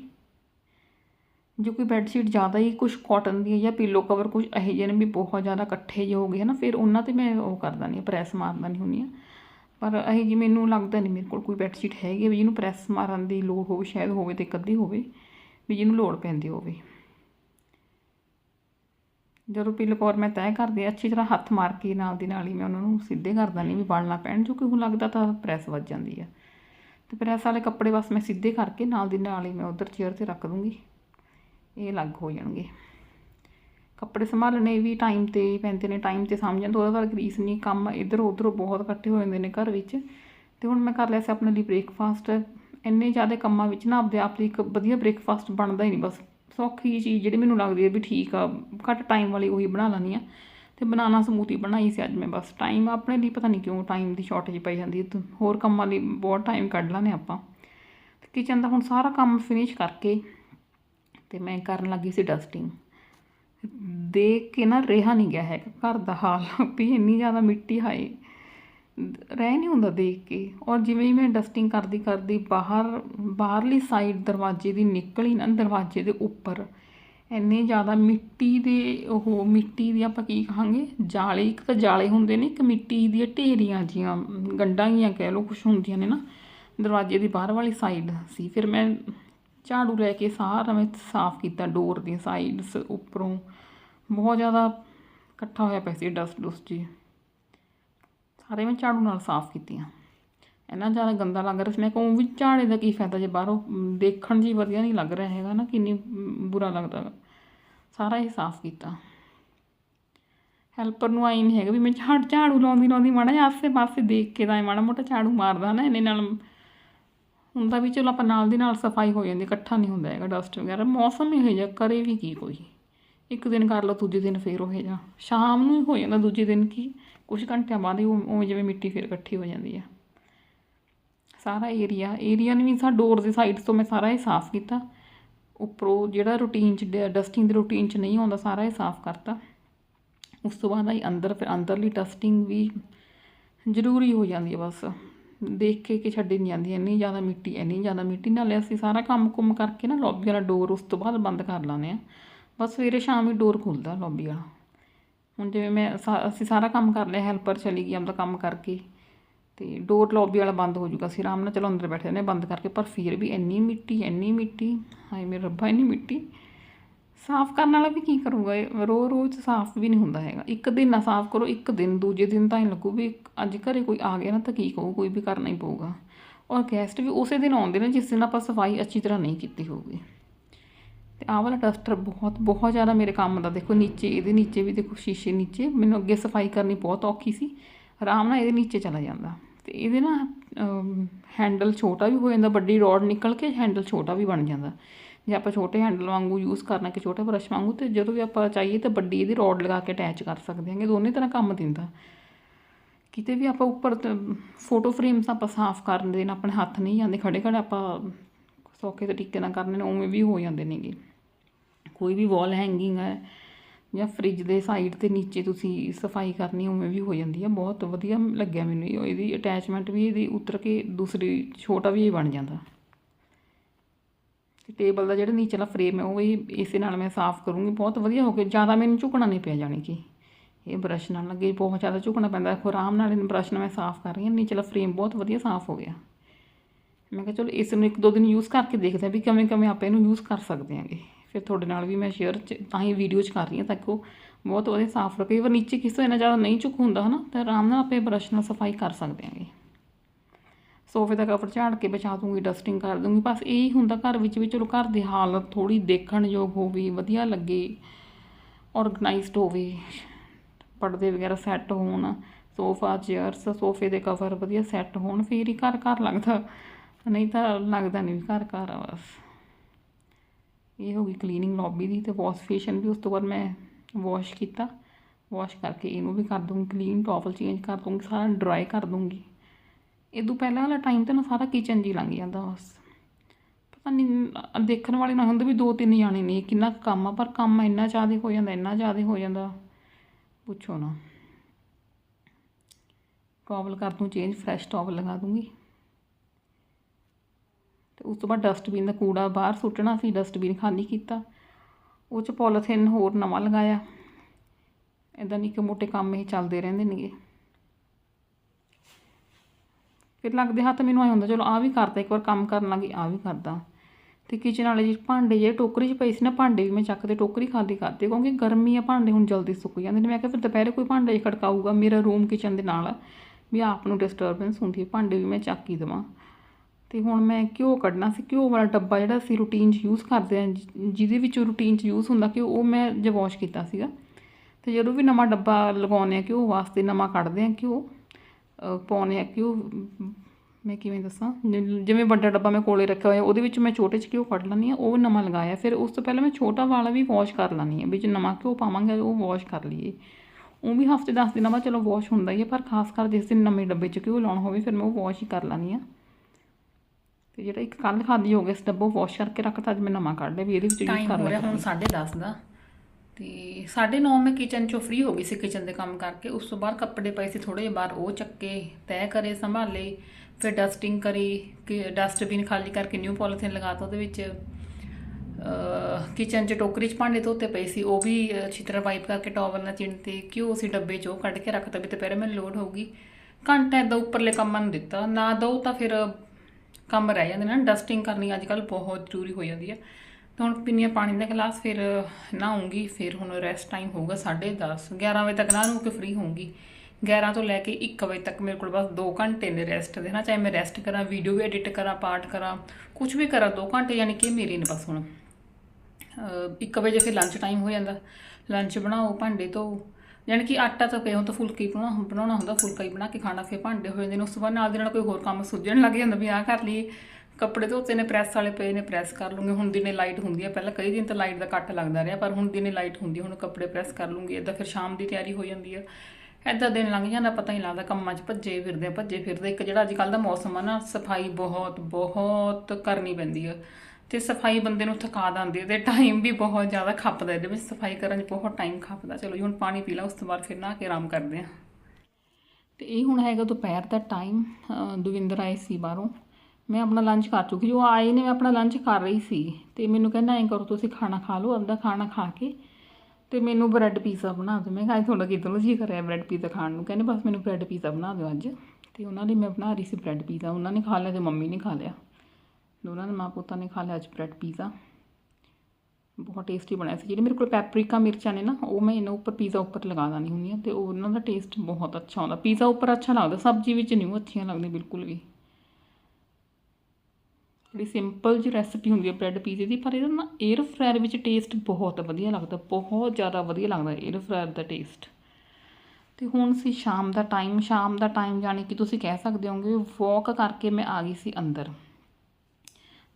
ਜੇ ਕੋਈ ਬੈੱਡਸ਼ੀਟ ਜ਼ਿਆਦਾ ਹੀ ਕੁਝ ਕਾਟਨ ਦੀ ਜਾਂ ਪੀਲੋ ਕਵਰ ਕੁਝ ਇਹੋ ਜਿਹੇ ਨੇ ਵੀ ਬਹੁਤ ਜ਼ਿਆਦਾ ਇਕੱਠੇ ਜਿਹੇ ਹੋ ਗਏ ਹਨ, ਫਿਰ ਉਹਨਾਂ ਤੇ ਮੈਂ ਉਹ ਕਰ ਦਿੰਦੀ ਹਾਂ ਪ੍ਰੈਸ ਮਾਰਦਾ ਨਹੀਂ ਹੁੰਦੀ ਹਾਂ। ਪਰ ਇਹ ਜੀ ਮੈਨੂੰ ਲੱਗਦਾ ਨਹੀਂ ਮੇਰੇ ਕੋਲ ਕੋਈ ਬੈੱਡਸ਼ੀਟ ਹੈਗੀ ਵੀ ਜਿਹਨੂੰ ਪ੍ਰੈਸ ਮਾਰਨ ਦੀ ਲੋੜ ਹੋਵੇ, ਸ਼ਾਇਦ ਹੋਵੇ ਤੇ ਇੱਕ ਅੱਧੀ ਹੋਵੇ, ਵੀ ਜਿਹਨੂੰ ਲੋੜ ਪੈਂਦੀ ਹੋਵੇ। ਜਦੋਂ ਪਿੱਲੋ ਕਵਰ ਮੈਂ ਤੈਅ ਕਰਦੀ ਅੱਛੀ ਤਰ੍ਹਾਂ ਹੱਥ ਮਾਰ ਕੇ ਨਾਲ ਦੀ ਨਾਲ ਹੀ ਮੈਂ ਉਹਨਾਂ ਨੂੰ ਸਿੱਧੇ ਕਰ ਦਿੰਦੀ ਵੀ ਵਲ ਨਾ ਪੈਣ, ਜੋ ਕਿ ਹੁਣ ਲੱਗਦਾ ਤਾਂ ਪ੍ਰੈਸ ਵੱਜ ਜਾਂਦੀ ਆ। ਤੇ ਪ੍ਰੈਸ ਵਾਲੇ ਕੱਪੜੇ ਬਸ ਮੈਂ ਸਿੱਧੇ ਕਰਕੇ ਨਾਲ ਦੀ ਨਾਲ ਹੀ ਮੈਂ ਉਧਰ ਚੇਅਰ ਤੇ ਰੱਖ ਦੂੰਗੀ। ਇਹ ਅਲੱਗ ਹੋ ਜਾਣਗੇ। ਕੱਪੜੇ ਸੰਭਾਲਣੇ ਵੀ ਟਾਈਮ ਤੇ ਪੈਂਦੇ ਨੇ ਟਾਈਮ ਤੇ ਸਮਝਣ ਤੋਂ ਉਹਦਾ ਵਰਗ ਰੀਸ ਨਹੀਂ ਕੰਮ ਇੱਧਰ ਉੱਧਰ ਬਹੁਤ ਇਕੱਠੇ ਹੋ ਜਾਂਦੇ ਨੇ ਘਰ ਵਿੱਚ। ਤੇ ਹੁਣ ਮੈਂ ਕਰ ਲਿਆ ਸੀ ਆਪਣੇ ਲਈ ਬ੍ਰੇਕਫਾਸਟ ਇੰਨੇ ਜ਼ਿਆਦਾ ਕੰਮਾਂ ਵਿੱਚ ਨਾ ਆਪਦੇ ਆਪ ਲਈ ਇੱਕ ਵਧੀਆ ਬ੍ਰੇਕਫਾਸਟ ਬਣਦਾ ਹੀ ਨਹੀਂ, ਬਸ ਸੌਖੀ ਚੀਜ਼ ਜਿਹੜੀ ਮੈਨੂੰ ਲੱਗਦੀ ਹੈ ਵੀ ਠੀਕ ਆ, ਘੱਟ ਟਾਈਮ ਵਾਲੀ ਉਹੀ ਬਣਾ ਲੈਂਦੀ ਆ ਤੇ ਬਨਾਨਾ ਸਮੂਥੀ ਬਣਾਈ ਸੀ ਅੱਜ ਮੈਂ, ਬਸ ਟਾਈਮ ਆਪਣੇ ਲਈ ਪਤਾ ਨਹੀਂ ਕਿਉਂ ਟਾਈਮ ਦੀ ਸ਼ਾਰਟੇਜ ਪਈ ਜਾਂਦੀ ਹੈ। ਹੋਰ ਕੰਮਾਂ ਲਈ ਬਹੁਤ ਟਾਈਮ ਕੱਢ ਲੈਂਦੇ ਆਪਾਂ। ਤੇ ਕਿਚਨ ਦਾ ਹੁਣ ਸਾਰਾ ਕੰਮ ਫਿਨਿਸ਼ ਕਰਕੇ ਤੇ ਮੈਂ ਕਰਨ ਲੱਗੀ ਸੀ ਡਸਟਿੰਗ ਦੇਖ ਕੇ ਨਾ ਰਿਹਾ ਨਹੀਂ ਗਿਆ ਹੈਗਾ ਘਰ ਦਾ ਹਾਲ, ਵੀ ਇੰਨੀ ਜ਼ਿਆਦਾ ਮਿੱਟੀ ਹਾਏ। ਰਹਿ ਨਹੀਂ ਹੁੰਦਾ ਦੇਖ ਕੇ। ਔਰ ਜਿਵੇਂ ਹੀ ਮੈਂ ਡਸਟਿੰਗ ਕਰਦੀ ਕਰਦੀ ਬਾਹਰ, ਬਾਹਰਲੀ ਸਾਈਡ ਦਰਵਾਜ਼ੇ ਦੀ ਨਿਕਲੀ ਨਾ ਦਰਵਾਜ਼ੇ ਦੇ ਉੱਪਰ। ਇੰਨੇ ਜ਼ਿਆਦਾ ਮਿੱਟੀ ਦੇ ਉਹ ਮਿੱਟੀ ਦੀ ਆਪਾਂ ਕੀ ਕਹਾਂਗੇ? ਜਾਲੇ, ਇੱਕ ਤਾਂ ਜਾਲੇ ਹੁੰਦੇ ਨੇ, ਇੱਕ ਮਿੱਟੀ ਦੀਆਂ ਢੇਰੀਆਂ ਜੀਆਂ ਗੰਡਾਂ ਜੀਆਂ ਕਹਿ ਲਓ, ਕੁਛ ਹੁੰਦੀਆਂ ਨੇ ਨਾ। ਦਰਵਾਜ਼ੇ ਦੀ ਬਾਹਰ ਵਾਲੀ ਸਾਈਡ ਸੀ। ਫਿਰ ਮੈਂ ਝਾੜੂ ਲੈ ਕੇ ਸਾਰਾ ਮੈਂ ਸਾਫ਼ ਕੀਤਾ ਡੋਰ ਦੀਆਂ ਸਾਈਡਸ ਉੱਪਰੋਂ। ਬਹੁਤ ਜ਼ਿਆਦਾ ਇਕੱਠਾ ਹੋਇਆ ਪਿਆ ਸੀ ਡਸਟ ਡੁਸਟ ਜੀ। ਸਾਰੇ ਮੈਂ ਝਾੜੂ ਨਾਲ ਸਾਫ਼ ਕੀਤੀਆਂ। ਇੰਨਾ ਜ਼ਿਆਦਾ ਗੰਦਾ ਲੱਗ ਰਿਹਾ ਸੀ। ਮੈਂ ਕਹੂੰ ਵੀ ਝਾੜੇ ਦਾ ਕੀ ਫਾਇਦਾ ਜੇ ਬਾਹਰੋਂ ਮ, ਦੇਖਣ ਜੀ ਵਧੀਆ ਨਹੀਂ ਲੱਗ ਰਿਹਾ ਹੈਗਾ ਨਾ ਕਿੰਨੀ ਬੁਰਾ ਲੱਗਦਾ ਸਾਰਾ ਹੀ ਸਾਫ਼ ਕੀਤਾ। ਹੈਲਪਰ ਨੂੰ ਆਈ ਨਹੀਂ ਹੈਗਾ ਵੀ ਮੈਂ ਝਾੜ ਝਾੜੂ ਲਾਉਂਦੀ ਲਾਉਂਦੀ ਮਾੜਾ ਜਿਹਾ ਆਸੇ ਪਾਸੇ ਦੇਖ ਕੇ ਤਾਂ ਐਂ ਮਾੜਾ ਮੋਟਾ ਝਾੜੂ ਮਾਰਦਾ ਨਾ ਇਹਨੇ ਨਾਲ ਹੁੰਦਾ ਵੀ ਚਲੋ ਆਪਾਂ ਨਾਲ ਦੀ ਨਾਲ ਸਫ਼ਾਈ ਹੋ ਜਾਂਦੀ, ਇਕੱਠਾ ਨਹੀਂ ਹੁੰਦਾ ਹੈਗਾ ਡਸਟ ਵਗੈਰਾ, ਮੌਸਮ ਇਹੋ ਜਿਹਾ, ਕਰੇ ਵੀ ਕੀ ਕੋਈ। ਇੱਕ ਦਿਨ ਕਰ ਲਓ, ਦੂਜੇ ਦਿਨ ਫੇਰ ਉਹ ਜਾ ਸ਼ਾਮ ਨੂੰ ਹੀ ਹੋ ਜਾਂਦਾ ਦੂਜੇ ਦਿਨ ਕੀ ਕੁਝ ਘੰਟਿਆਂ ਬਾਅਦ ਹੀ ਉਹ ਉਵੇਂ ਜਿਵੇਂ ਮਿੱਟੀ ਫੇਰ ਇਕੱਠੀ ਹੋ ਜਾਂਦੀ ਹੈ ਸਾਰਾ ਏਰੀਆ ਏਰੀਆ ਨੂੰ ਵੀ ਸਾ ਡੋਰ ਦੀ ਸਾਈਡ ਤੋਂ ਮੈਂ ਸਾਰਾ ਹੀ ਸਾਫ਼ ਕੀਤਾ। ਉੱਪਰੋਂ ਜਿਹੜਾ ਰੂਟੀਨ ਚ ਡਸਟਿੰਗ ਦੀ ਰੂਟੀਨ ਚ ਨਹੀਂ ਆਉਂਦਾ, ਸਾਰਾ ਹੀ ਸਾਫ਼ ਕਰਤਾ। ਉਸ ਤੋਂ ਬਾਅਦ ਆਈ ਅੰਦਰ, ਫਿਰ ਅੰਦਰਲੀ ਡਸਟਿੰਗ ਵੀ ਜ਼ਰੂਰੀ ਹੋ ਜਾਂਦੀ ਹੈ ਬਸ। ਦੇਖ ਕੇ ਕਿ ਛੱਡੀ ਨਹੀਂ ਜਾਂਦੀ, ਇੰਨੀ ਜ਼ਿਆਦਾ ਮਿੱਟੀ, ਇੰਨੀ ਜ਼ਿਆਦਾ ਮਿੱਟੀ। ਨਾਲੇ ਅਸੀਂ ਸਾਰਾ ਕੰਮ ਕੁੰਮ ਕਰਕੇ ਨਾ ਲੌਬੀ ਵਾਲਾ ਡੋਰ ਉਸ ਤੋਂ ਬਾਅਦ ਬੰਦ ਕਰ ਲਾਉਂਦੇ ਆ ਬਸ ਸਵੇਰੇ ਸ਼ਾਮ ਹੀ ਡੋਰ ਖੁੱਲਦਾ ਲੌਬੀ ਵਾਲਾ। ਹੁਣ ਜਿਵੇਂ ਮੈਂ ਸਾ- ਅਸੀਂ ਸਾਰਾ ਕੰਮ ਕਰ ਲਿਆ ਹੈਲਪਰ ਚਲੀ ਗਈ ਆਪਦਾ ਕੰਮ ਕਰਕੇ। ਤੇ ਡੋਰ ਲੌਬੀ ਵਾਲਾ ਬੰਦ ਹੋ ਜੂਗਾ ਅਸੀਂ ਆਰਾਮ ਨਾਲ ਚਲੋ ਅੰਦਰ ਬੈਠੇ ਨੇ ਬੰਦ ਕਰਕੇ। ਪਰ ਫਿਰ ਵੀ ਇੰਨੀ ਮਿੱਟੀ ਇੰਨੀ ਮਿੱਟੀ, ਹਾਏ ਮੇਰੇ ਰੱਬਾ, ਇੰਨੀ ਮਿੱਟੀ। ਸਾਫ਼ ਕਰਨ ਵਾਲਾ ਵੀ ਕੀ ਕਰੂਗਾ? ਇਹ ਰੋ ਰੋਜ਼ ਸਾਫ਼ ਵੀ ਨਹੀਂ ਹੁੰਦਾ ਹੈਗਾ। ਇੱਕ ਦਿਨ ਨਾ ਸਾਫ਼ ਕਰੋ, ਇੱਕ ਦਿਨ। ਦੂਜੇ ਦਿਨ ਤਾਂ ਹੀ ਲੱਗੂ ਵੀ ਅੱਜ ਘਰੇ ਕੋਈ ਆ ਗਿਆ ਨਾ ਤਾਂ ਕੀ ਕਹੂ? ਕੋਈ ਵੀ ਕਰਨਾ ਹੀ ਪਊਗਾ। ਔਰ ਗੈਸਟ ਵੀ ਉਸੇ ਦਿਨ ਆਉਂਦੇ ਨੇ ਜਿਸ ਦਿਨ ਆਪਾਂ ਸਫ਼ਾਈ ਅੱਛੀ ਤਰ੍ਹਾਂ ਨਹੀਂ ਕੀਤੀ ਹੋਊਗੀ। ਤੇ ਆਹ ਵਾਲਾ ਡਸਟਰ ਬਹੁਤ ਬਹੁਤ ਜ਼ਿਆਦਾ ਮੇਰੇ ਕੰਮ ਦਾ। ਦੇਖੋ ਨੀਚੇ, ਇਹਦੇ ਨੀਚੇ ਵੀ ਦੇਖੋ ਸ਼ੀਸ਼ੇ ਨੀਚੇ। ਮੈਨੂੰ ਅੱਗੇ ਸਫ਼ਾਈ ਕਰਨੀ ਬਹੁਤ ਔਖੀ ਸੀ। ਆਰਾਮ ਨਾਲ ਇਹਦੇ ਨੀਚੇ ਚਲਾ ਜਾਂਦਾ। ਤੇ ਇਹਦੇ ਨਾ ਹੈਂਡਲ ਛੋਟਾ ਵੀ ਹੋ ਜਾਂਦਾ। ਵੱਡੀ ਰੋਡ ਨਿਕਲ ਕੇ ਹੈਂਡਲ ਛੋਟਾ ਵੀ ਬਣ ਜਾਂਦਾ। ਜੇ ਆਪਾਂ ਛੋਟੇ ਹੈਂਡਲ ਵਾਂਗੂ ਯੂਜ਼ ਕਰਨਾ ਕਿ ਛੋਟੇ ਬਰਸ਼ ਵਾਂਗੂ, ਤੇ ਜਦੋਂ ਵੀ ਆਪਾਂ ਚਾਹੀਏ ਤਾਂ ਵੱਡੀ ਇਹਦੀ ਰੋਡ ਲਗਾ ਕੇ ਅਟੈਚ ਕਰ ਸਕਦੇ ਹਾਂਗੇ, ਦੋਨੇ ਤਰ੍ਹਾਂ ਕੰਮ ਦਿੰਦਾ। ਕਿਤੇ ਵੀ ਆਪਾਂ ਉੱਪਰ ਫੋਟੋ ਫਰੇਮਸ ਆਪਾਂ ਸਾਫ਼ ਕਰਨ ਦੇ ਨਾਲ ਆਪਣੇ ਹੱਥ ਨਹੀਂ ਜਾਂਦੇ ਖੜੇ ਖੜੇ ਆਪਾਂ ਸੌਖੇ ਤਰੀਕੇ ਨਾਲ ਕਰਨੇ ਨੇ, ਉਵੇਂ ਵੀ ਹੋ ਜਾਂਦੇ ਨੇਗੇ। ਕੋਈ ਵੀ ਵਾਲ ਹੈਂਗਿੰਗ ਹੈ ਜਾਂ ਫ੍ਰਿਜ ਦੇ ਸਾਈਡ ਤੇ ਨੀਚੇ ਤੁਸੀਂ ਸਫ਼ਾਈ ਕਰਨੀ, ਉਵੇਂ ਵੀ ਹੋ ਜਾਂਦੀ ਹੈ। ਬਹੁਤ ਵਧੀਆ ਲੱਗਿਆ ਮੈਨੂੰ ਇਹਦੀ ਅਟੈਚਮੈਂਟ ਵੀ ਇਹਦੀ ਉਤਰ ਕੇ ਦੂਸਰੀ, ਛੋਟਾ ਵੀ ਇਹ ਬਣ ਜਾਂਦਾ। ਤੇ ਟੇਬਲ ਦਾ ਜਿਹੜਾ ਨੀਚਲਾ ਫਰੇਮ ਹੈ ਉਹ ਵੀ ਇਸੇ ਨਾਲ ਮੈਂ ਸਾਫ਼ ਕਰੂੰਗੀ। ਬਹੁਤ ਵਧੀਆ ਹੋ ਗਿਆ ਜ਼ਿਆਦਾ ਮੈਨੂੰ ਝੁਕਣਾ ਨਹੀਂ ਪਿਆ ਜਾਣੀ ਕਿ। ਇਹ ਬਰਸ਼ ਨਾਲ ਲੱਗੇ ਬਹੁਤ ਜ਼ਿਆਦਾ ਝੁਕਣਾ ਪੈਂਦਾ। ਦੇਖੋ, ਆਰਾਮ ਨਾਲ ਇਹਨੂੰ ਬਰਸ਼ ਨਾਲ ਮੈਂ ਸਾਫ਼ ਕਰ ਰਹੀ ਹਾਂ। ਨੀਚਲਾ ਫਰੇਮ ਬਹੁਤ ਵਧੀਆ ਸਾਫ਼ ਹੋ ਗਿਆ। ਮੈਂ ਕਿਹਾ ਚਲੋ, ਇਸ ਨੂੰ ਇੱਕ ਦੋ ਦਿਨ ਯੂਜ਼ ਕਰਕੇ ਦੇਖਦੇ ਹਾਂ ਵੀ ਕਿਵੇਂ ਕਿਵੇਂ ਆਪਾਂ ਇਹਨੂੰ ਯੂਜ਼ ਕਰ ਸਕਦੇ ਹਾਂਗੇ। ਫਿਰ ਤੁਹਾਡੇ ਨਾਲ ਵੀ ਮੈਂ ਸ਼ੇਅਰ ਤਾਂ ਹੀ ਵੀਡੀਓ 'ਚ ਕਰ ਰਹੀ ਹਾਂ ਤਾਂ ਕਿ ਉਹ ਬਹੁਤ ਵਧੀਆ ਸਾਫ਼ ਰਹੇ ਕਈ ਵਾਰ ਨੀਚੇ ਕਿਸੇ ਤੋਂ ਇੰਨਾ ਜ਼ਿਆਦਾ ਨਹੀਂ ਚੁੱਕ ਹੁੰਦਾ ਹਨਾ, ਤਾਂ ਆਰਾਮ ਨਾਲ ਆਪੇ ਬਰਸ਼ ਨਾਲ ਸਫ਼ਾਈ ਕਰ ਸਕਦੇ ਹਾਂਗੇ। ਸੋਫੇ ਦਾ ਕਵਰ ਝਾੜ ਕੇ ਬਚਾ ਦੂੰਗੀ ਡਸਟਿੰਗ ਕਰ ਦੂੰਗੀ। ਬਸ ਇਹੀ ਹੁੰਦਾ ਘਰ ਵਿੱਚ ਵੀ, ਚਲੋ ਘਰ ਦੀ ਹਾਲਤ ਥੋੜੀ ਦੇਖਣਯੋਗ ਹੋਵੇ, ਵਧੀਆ ਲੱਗੇ ਆਰਗੇਨਾਈਜ਼ਡ ਹੋਵੇ, ਪਰਦੇ ਵਗੈਰਾ ਸੈੱਟ ਹੋਣ, ਸੋਫਾ ਚੇਅਰਸ ਸੋਫੇ ਦੇ ਕਵਰ ਵਧੀਆ ਸੈੱਟ ਹੋਣ, ਫਿਰ ਹੀ ਘਰ ਘਰ ਲੱਗਦਾ। ਨਹੀਂ ਤਾਂ ਲੱਗਦਾ ਨਹੀਂ ਵੀ ਘਰ ਘਰ ਆ ਬਸ। ਇਹ ਹੋ ਗਈ ਕਲੀਨਿੰਗ ਲੌਬੀ ਦੀ ਤੇ ਵਾਸ਼ ਫੇਸ਼ਨ ਵੀ ਉਸ ਤੋਂ ਬਾਅਦ ਮੈਂ ਵਾਸ਼ ਕੀਤਾ। ਵਾਸ਼ ਕਰਕੇ ਇਹਨੂੰ ਵੀ ਕਰ ਦੂੰਗੀ ਕਲੀਨ ਟਾਵਲ ਚੇਂਜ ਕਰ ਦੂੰਗੀ, ਸਾਰਾ ਡਰਾਈ ਕਰ ਦੂੰਗੀ। ਇਦੋਂ ਪਹਿਲਾਂ ਵਾਲਾ ਟਾਈਮ ਤਾਂ ਨਾ ਸਾਰਾ ਕਿਚਨ ਜੀ ਲੰਘ ਜਾਂਦਾ ਬਸ। ਪਤਾ ਨਹੀਂ ਦੇਖਣ ਵਾਲੇ ਨਾ ਹੁੰਦੇ ਵੀ ਦੋ ਤਿੰਨ ਜਾਣੇ ਨੇ ਕਿੰਨਾ ਕੁ ਕੰਮ ਆ, ਪਰ ਕੰਮ ਇੰਨਾ ਜ਼ਿਆਦਾ ਹੋ ਜਾਂਦਾ, ਇੰਨਾ ਜ਼ਿਆਦਾ ਹੋ ਜਾਂਦਾ। ਪੁੱਛੋ ਨਾ। ਟਾਵਲ ਕਰ ਦੂੰ ਚੇਂਜ ਫਰੈਸ਼ ਟਾਵਲ ਲਗਾ ਦੂੰਗੀ। ਤੇ ਉਸ ਤੋਂ ਬਾਅਦ ਡਸਟਬਿਨ ਦਾ ਕੂੜਾ ਬਾਹਰ ਸੁੱਟਣਾ ਸੀ ਡਸਟਬਿਨ ਖਾਲੀ ਕੀਤਾ। ਉਹ ਚ ਪੋਲੀਥੀਨ ਹੋਰ ਨਵਾਂ ਲਗਾਇਆ। ਇਦਾਂ ਨਿੱਕੇ ਮੋਟੇ ਕੰਮ ਇਹ ਚੱਲਦੇ ਰਹਿੰਦੇ ਨੇਗੇ। ਫਿਰ ਲੱਗਦੇ ਹੱਥ ਮੈਨੂੰ ਐ ਹੁੰਦਾ, ਚਲੋ ਆ ਵੀ ਕਰਦਾ ਇੱਕ ਵਾਰ ਕੰਮ ਕਰਨ ਲੱਗੀ ਆ ਵੀ ਕਰਦਾ। ਤੇ ਕਿਚਨ ਵਾਲੇ ਜੀ ਭਾਂਡੇ ਜਿਹੜੇ ਟੋਕਰੀ 'ਚ ਪਏ ਸੀ ਨਾ, ਭਾਂਡੇ ਵੀ ਮੈਂ ਚੱਕ ਕੇ ਟੋਕਰੀ ਖਾਲੀ ਕਰਤੀ, ਕਿਉਂਕਿ ਗਰਮੀ ਆ, ਭਾਂਡੇ ਹੁਣ ਜਲਦੀ ਸੁੱਕ ਜਾਂਦੇ ਨੇ। ਮੈਂ ਕਿਹਾ ਫਿਰ ਦੁਪਹਿਰੇ ਕੋਈ ਭਾਂਡੇ 'ਚ ਖੜਕਾਊਗਾ ਮੇਰਾ ਰੂਮ ਕਿਚਨ ਦੇ ਨਾਲ ਆ ਵੀ ਆਪ ਨੂੰ ਡਿਸਟਰਬੈਂਸ ਹੁੰਦੀ ਹੈ, ਭਾਂਡੇ ਵੀ ਮੈਂ ਚੱਕ ਹੀ ਦੇਵਾਂ। ਤੇ ਹੁਣ ਮੈਂ ਘਿਓ ਕੱਢਣਾ ਸੀ, ਘਿਓ ਵਾਲਾ ਡੱਬਾ ਜਿਹੜਾ ਅਸੀਂ ਰੂਟੀਨ 'ਚ ਯੂਜ਼ ਕਰਦੇ ਆ ਜਿਹਦੇ ਵਿੱਚ ਰੂਟੀਨ 'ਚ ਯੂਜ਼ ਹੁੰਦਾ ਕਿ ਉਹ ਮੈਂ ਜੇ ਵਾਸ਼ ਕੀਤਾ ਸੀਗਾ। ਤੇ ਜਦੋਂ ਵੀ ਨਵਾਂ ਡੱਬਾ ਲਗਾਉਂਦੇ ਆ ਘਿਓ ਵਾਸਤੇ, ਨਵਾਂ ਕੱਢਦੇ ਆ ਘਿਓ ਪਾਉਂਦੇ ਆ। ਘਿਓ ਮੈਂ ਕਿਵੇਂ ਦੱਸਾਂ? ਜਿਵੇਂ ਵੱਡਾ ਡੱਬਾ ਮੈਂ ਕੋਲੇ ਰੱਖਿਆ ਹੋਇਆ ਉਹਦੇ ਵਿੱਚ ਮੈਂ ਛੋਟੇ 'ਚ ਘਿਓ ਕੱਢ ਲੈਂਦੀ ਆ ਉਹ ਨਵਾਂ ਲਗਾਇਆ। ਫਿਰ ਉਸ ਤੋਂ ਪਹਿਲਾਂ ਮੈਂ ਛੋਟਾ ਵਾਲਾ ਵੀ ਵਾਸ਼ ਕਰ ਲੈਂਦੀ ਆ ਵਿੱਚ ਨਵਾਂ ਘਿਓ ਪਾਵਾਂਗੇ ਉਹ ਵਾਸ਼ ਕਰ ਲਈਏ। ਉਹ ਵੀ ਹਫ਼ਤੇ 10 ਦਿਨਾਂ ਬਾਅਦ ਚਲੋ ਵਾਸ਼ ਹੁੰਦਾ ਹੀ ਹੈ ਪਰ ਖਾਸ ਕਰ ਜਿਸ ਦਿਨ ਨਵੇਂ ਡੱਬੇ 'ਚ ਘਿਓ ਲਾਉਣਾ ਹੋਵੇ ਫਿਰ ਮੈਂ ਉਹ ਵਾਸ਼ ਹੀ ਕਰ ਲੈਂਦੀ ਆ। ਤੇ ਜਿਹੜਾ ਇੱਕ ਕੱਲ ਖਾਲੀ ਹੋ ਗਿਆ ਇਸ ਡੱਬਾ ਵਾਸ਼ ਕਰਕੇ ਰੱਖਤਾ ਅੱਜ ਮੈਂ ਨਵਾਂ ਕੱਢ ਲਿਆ ਵੀ ਇਹਦੇ ਵਿੱਚ ਯੂਜ਼ ਕਰ ਲਿਆ ਹੁਣ 10:30 ਦਾ। ਤੇ 9:30 ਮੈਂ ਕਿਚਨ ਚੋਂ ਫ੍ਰੀ ਹੋ ਗਈ ਸੀ ਕਿਚਨ ਦੇ ਕੰਮ ਕਰਕੇ। ਉਸ ਤੋਂ ਬਾਅਦ ਕੱਪੜੇ ਪਏ ਸੀ ਥੋੜੇ ਜਿਹੇ ਬਾਹਰ, ਉਹ ਚੱਕੇ, ਤੈਅ ਕਰੇ, ਸੰਭਾਲੇ, ਫਿਰ ਡਸਟਿੰਗ ਕਰੀ, ਕਿ ਡਸਟਬਿਨ ਖਾਲੀ ਕਰਕੇ ਨਿਊ ਪੋਲੀਥੀਨ ਲਗਾਤਾ ਉਹਦੇ ਵਿੱਚ। ਕਿਚਨ 'ਚ ਟੋਕਰੀ 'ਚ ਭਾਂਡੇ ਧੋਤੇ ਪਏ ਸੀ, ਉਹ ਵੀ ਅੱਛੀ ਤਰ੍ਹਾਂ ਵਾਈਪ ਕਰਕੇ ਟਾਵਲ ਨਾਲ ਚਿਣ ਤੇ ਘਿਓ ਸੀ ਡੱਬੇ 'ਚ ਉਹ ਕੱਢ ਕੇ ਰੱਖਤਾ ਵੀ ਦੁਪਹਿਰੇ ਮੈਨੂੰ ਲੋਡ ਹੋਊਗੀ। ਘੰਟਾ ਏਦਾਂ ਉੱਪਰਲੇ ਕੰਮਾਂ ਨੂੰ ਦਿੱਤਾ, ਨਾ ਦੋ ਤਾਂ ਫਿਰ ਕੰਮ ਰਹਿ ਜਾਂਦੇ ਨਾ ਡਸਟਿੰਗ ਕਰਨੀ ਅੱਜ ਕੱਲ ਬਹੁਤ ਜ਼ਰੂਰੀ ਹੋ ਜਾਂਦੀ ਹੈ। ਤਾਂ ਹੁਣ ਪੀਣੀ ਆ ਪਾਣੀ ਦਾ ਗਲਾਸ ਫਿਰ ਨਹਾਉਂਗੀ, ਫਿਰ ਹੁਣ ਰੈਸਟ ਟਾਈਮ ਹੋਊਗਾ 10:30 11 ਵਜੇ ਤੱਕ ਨਾ ਨੂੰ ਕੇ ਫ੍ਰੀ ਹੋਊਂਗੀ। 11 ਤੋਂ ਲੈ ਕੇ 1 ਵਜੇ ਤੱਕ ਮੇਰੇ ਕੋਲ ਬਸ 2 ਘੰਟੇ ਨੇ ਰੈਸਟ ਦੇ ਨਾ, ਚਾਹੇ ਮੈਂ ਰੈਸਟ ਕਰਾਂ ਵੀਡੀਓ ਵੀ ਐਡਿਟ ਕਰਾਂ, ਪਾਠ ਕਰਾਂ ਕੁਝ ਵੀ ਕਰਾਂ 2 ਘੰਟੇ ਯਾਨੀ ਕਿ ਮੇਰੇ ਨੇ ਬਸ ਹੁਣ। 1 ਵਜੇ ਫਿਰ ਲੰਚ ਟਾਈਮ ਹੋ ਜਾਂਦਾ। ਲੰਚ ਬਣਾਓ, ਭਾਂਡੇ ਧੋਓ, ਯਾਨੀ ਕਿ ਆਟਾ ਤਾਂ ਪਿਆ ਤਾਂ ਫੁਲਕਾ ਹੀ ਬਣਾ ਬਣਾਉਣਾ ਹੁੰਦਾ, ਫੁਲਕਾ ਹੀ ਬਣਾ ਕੇ ਖਾਣਾ, ਫਿਰ ਭਾਂਡੇ ਹੋ ਜਾਂਦੇ ਨੇ, ਉਸ ਤੋਂ ਬਾਅਦ ਨਾਲ ਦੇ ਨਾਲ ਕੋਈ ਹੋਰ ਕੰਮ ਸੁੱਜਣ ਲੱਗ ਜਾਂਦਾ, ਵੀ ਆਹ ਕਰ ਲਈਏ। ਕੱਪੜੇ ਧੋਤੇ ਨੇ, ਪ੍ਰੈਸ ਵਾਲੇ ਪਏ ਨੇ, ਪ੍ਰੈਸ ਕਰ ਲੂੰਗੀ। ਹੁਣ ਦਿਨੇ ਲਾਈਟ ਹੁੰਦੀ ਹੈ ਪਹਿਲਾਂ ਕਈ ਦਿਨ ਤਾਂ ਲਾਈਟ ਦਾ ਕੱਟ ਲੱਗਦਾ ਰਿਹਾ, ਪਰ ਹੁਣ ਦਿਨੇ ਲਾਈਟ ਹੁੰਦੀ ਹੁਣ ਕੱਪੜੇ ਪ੍ਰੈਸ ਕਰ ਲੂੰਗੀ ਇਦਾਂ ਫਿਰ ਸ਼ਾਮ ਦੀ ਤਿਆਰੀ ਹੋ ਜਾਂਦੀ ਹੈ ਐਦਾਂ ਦਿਨ ਲੰਘ ਜਾਂਦਾ, ਪਤਾ ਹੀ ਨਹੀਂ ਲੱਗਦਾ ਕੰਮਾਂ 'ਚ ਭੱਜੇ ਫਿਰਦੇ ਭੱਜੇ ਫਿਰਦੇ ਇੱਕ ਜਿਹੜਾ ਅੱਜ ਕੱਲ ਦਾ ਮੌਸਮ ਆ ਨਾ, ਸਫ਼ਾਈ ਬਹੁਤ ਬਹੁਤ ਕਰਨੀ ਪੈਂਦੀ ਆ। ਤੇ ਸਫ਼ਾਈ ਬੰਦੇ ਨੂੰ ਥਕਾ ਦਿੰਦੀ ਹੈ ਤੇ ਟਾਈਮ ਵੀ ਬਹੁਤ ਜ਼ਿਆਦਾ ਖਪਦਾ, ਇਹਦੇ ਵਿੱਚ ਸਫ਼ਾਈ ਕਰਨ 'ਚ ਬਹੁਤ ਟਾਈਮ ਖਪਦਾ। ਚਲੋ ਜੀ, ਹੁਣ ਪਾਣੀ ਪੀ ਲਾ, ਉਸ ਤੋਂ ਬਾਅਦ ਫਿਰ ਨਹਾ ਕੇ ਆਰਾਮ ਕਰਦੇ ਆ। ਤੇ ਇਹ ਹੁਣ ਹੈਗਾ ਦੁਪਹਿਰ ਦਾ ਟਾਈਮ ਦਵਿੰਦਰ ਆਏ ਸੀ ਬਾਹਰੋਂ। ਮੈਂ ਆਪਣਾ ਲੰਚ ਕਰ ਚੁੱਕੀ ਜੋ ਆਏ ਨੇ, ਮੈਂ ਆਪਣਾ ਲੰਚ ਕਰ ਰਹੀ ਸੀ। ਤੇ ਮੈਨੂੰ ਕਹਿੰਦਾ, ਐਂ ਕਰੋ, ਤੁਸੀਂ ਖਾਣਾ ਖਾ ਲਓ, ਆਪਦਾ ਖਾਣਾ ਖਾ ਕੇ ਤੇ ਮੈਨੂੰ ਬ੍ਰੈਡ ਪੀਜ਼ਾ ਬਣਾ ਦਿਓ। ਮੈਂ ਕਿਹਾ, ਅੱਜ ਤੁਹਾਡਾ ਕਿਦੋਂ ਜੀ ਕਰਿਆ ਬ੍ਰੈਡ ਪੀਜ਼ਾ ਖਾਣ ਨੂੰ? ਕਹਿੰਦੇ, ਬਸ ਮੈਨੂੰ ਬ੍ਰੈਡ ਪੀਜ਼ਾ ਬਣਾ ਦਿਓ ਅੱਜ। ਤੇ ਉਹਨਾਂ ਲਈ ਮੈਂ ਬਣਾ ਰਹੀ ਸੀ ਬ੍ਰੈਡ ਪੀਜ਼ਾ ਉਹਨਾਂ ਨੇ ਖਾ ਲਿਆ ਤੇ ਮੰਮੀ ਨੇ ਖਾ ਲਿਆ। ਦੋਨਾਂ ਨੇ ਮਾਂ ਪੁੱਤਾਂ ਨੇ ਖਾ ਲਿਆ ਅੱਜ ਬ੍ਰੈਡ ਪੀਜ਼ਾ ਬਹੁਤ ਟੇਸਟੀ ਬਣਿਆ ਸੀ। ਜਿਹੜੇ ਮੇਰੇ ਕੋਲ ਪੈਪਰਿਕਾ ਮਿਰਚਾਂ ਨੇ ਨਾ, ਉਹ ਮੈਂ ਇਹਨਾਂ ਉੱਪਰ ਪੀਜ਼ਾ ਉੱਪਰ ਲਗਾ ਦਾਨੀ ਹੁੰਦੀ ਆ ਤੇ ਉਹਨਾਂ ਦਾ ਟੇਸਟ ਬਹੁਤ ਅੱਛਾ ਆਉਂਦਾ। ਪੀਜ਼ਾ ਉੱਪਰ ਅੱਛਾ ਲੱਗਦਾ, ਸਬਜ਼ੀ ਵਿੱਚ ਨਹੀਂ ਉਹ ਅੱਛੀਆਂ ਲੱਗਦੀਆਂ ਬਿਲਕੁਲ ਵੀ। ਜਿਹੜੀ ਸਿੰਪਲ ਜਿਹੀ ਰੈਸਪੀ ਹੁੰਦੀ ਹੈ ਬ੍ਰੈਡ ਪੀਜ਼ੇ ਦੀ, ਪਰ ਇਹਦਾ ਨਾ 에ਅਰ ਫਰਾਇਰ ਵਿੱਚ ਟੇਸਟ ਬਹੁਤ ਵਧੀਆ ਲੱਗਦਾ, ਬਹੁਤ ਜ਼ਿਆਦਾ ਵਧੀਆ ਲੱਗਦਾ 에ਅਰ ਫਰਾਇਰ ਦਾ ਟੇਸਟ ਤੇ ਹੁਣ ਸੀ ਸ਼ਾਮ ਦਾ ਟਾਈਮ ਸ਼ਾਮ ਦਾ ਟਾਈਮ ਜਾਣੀ ਕਿ ਤੁਸੀਂ ਕਹਿ ਸਕਦੇ ਹੋਗੇ ਵਾਕ ਕਰਕੇ ਮੈਂ ਆ ਗਈ ਸੀ ਅੰਦਰ।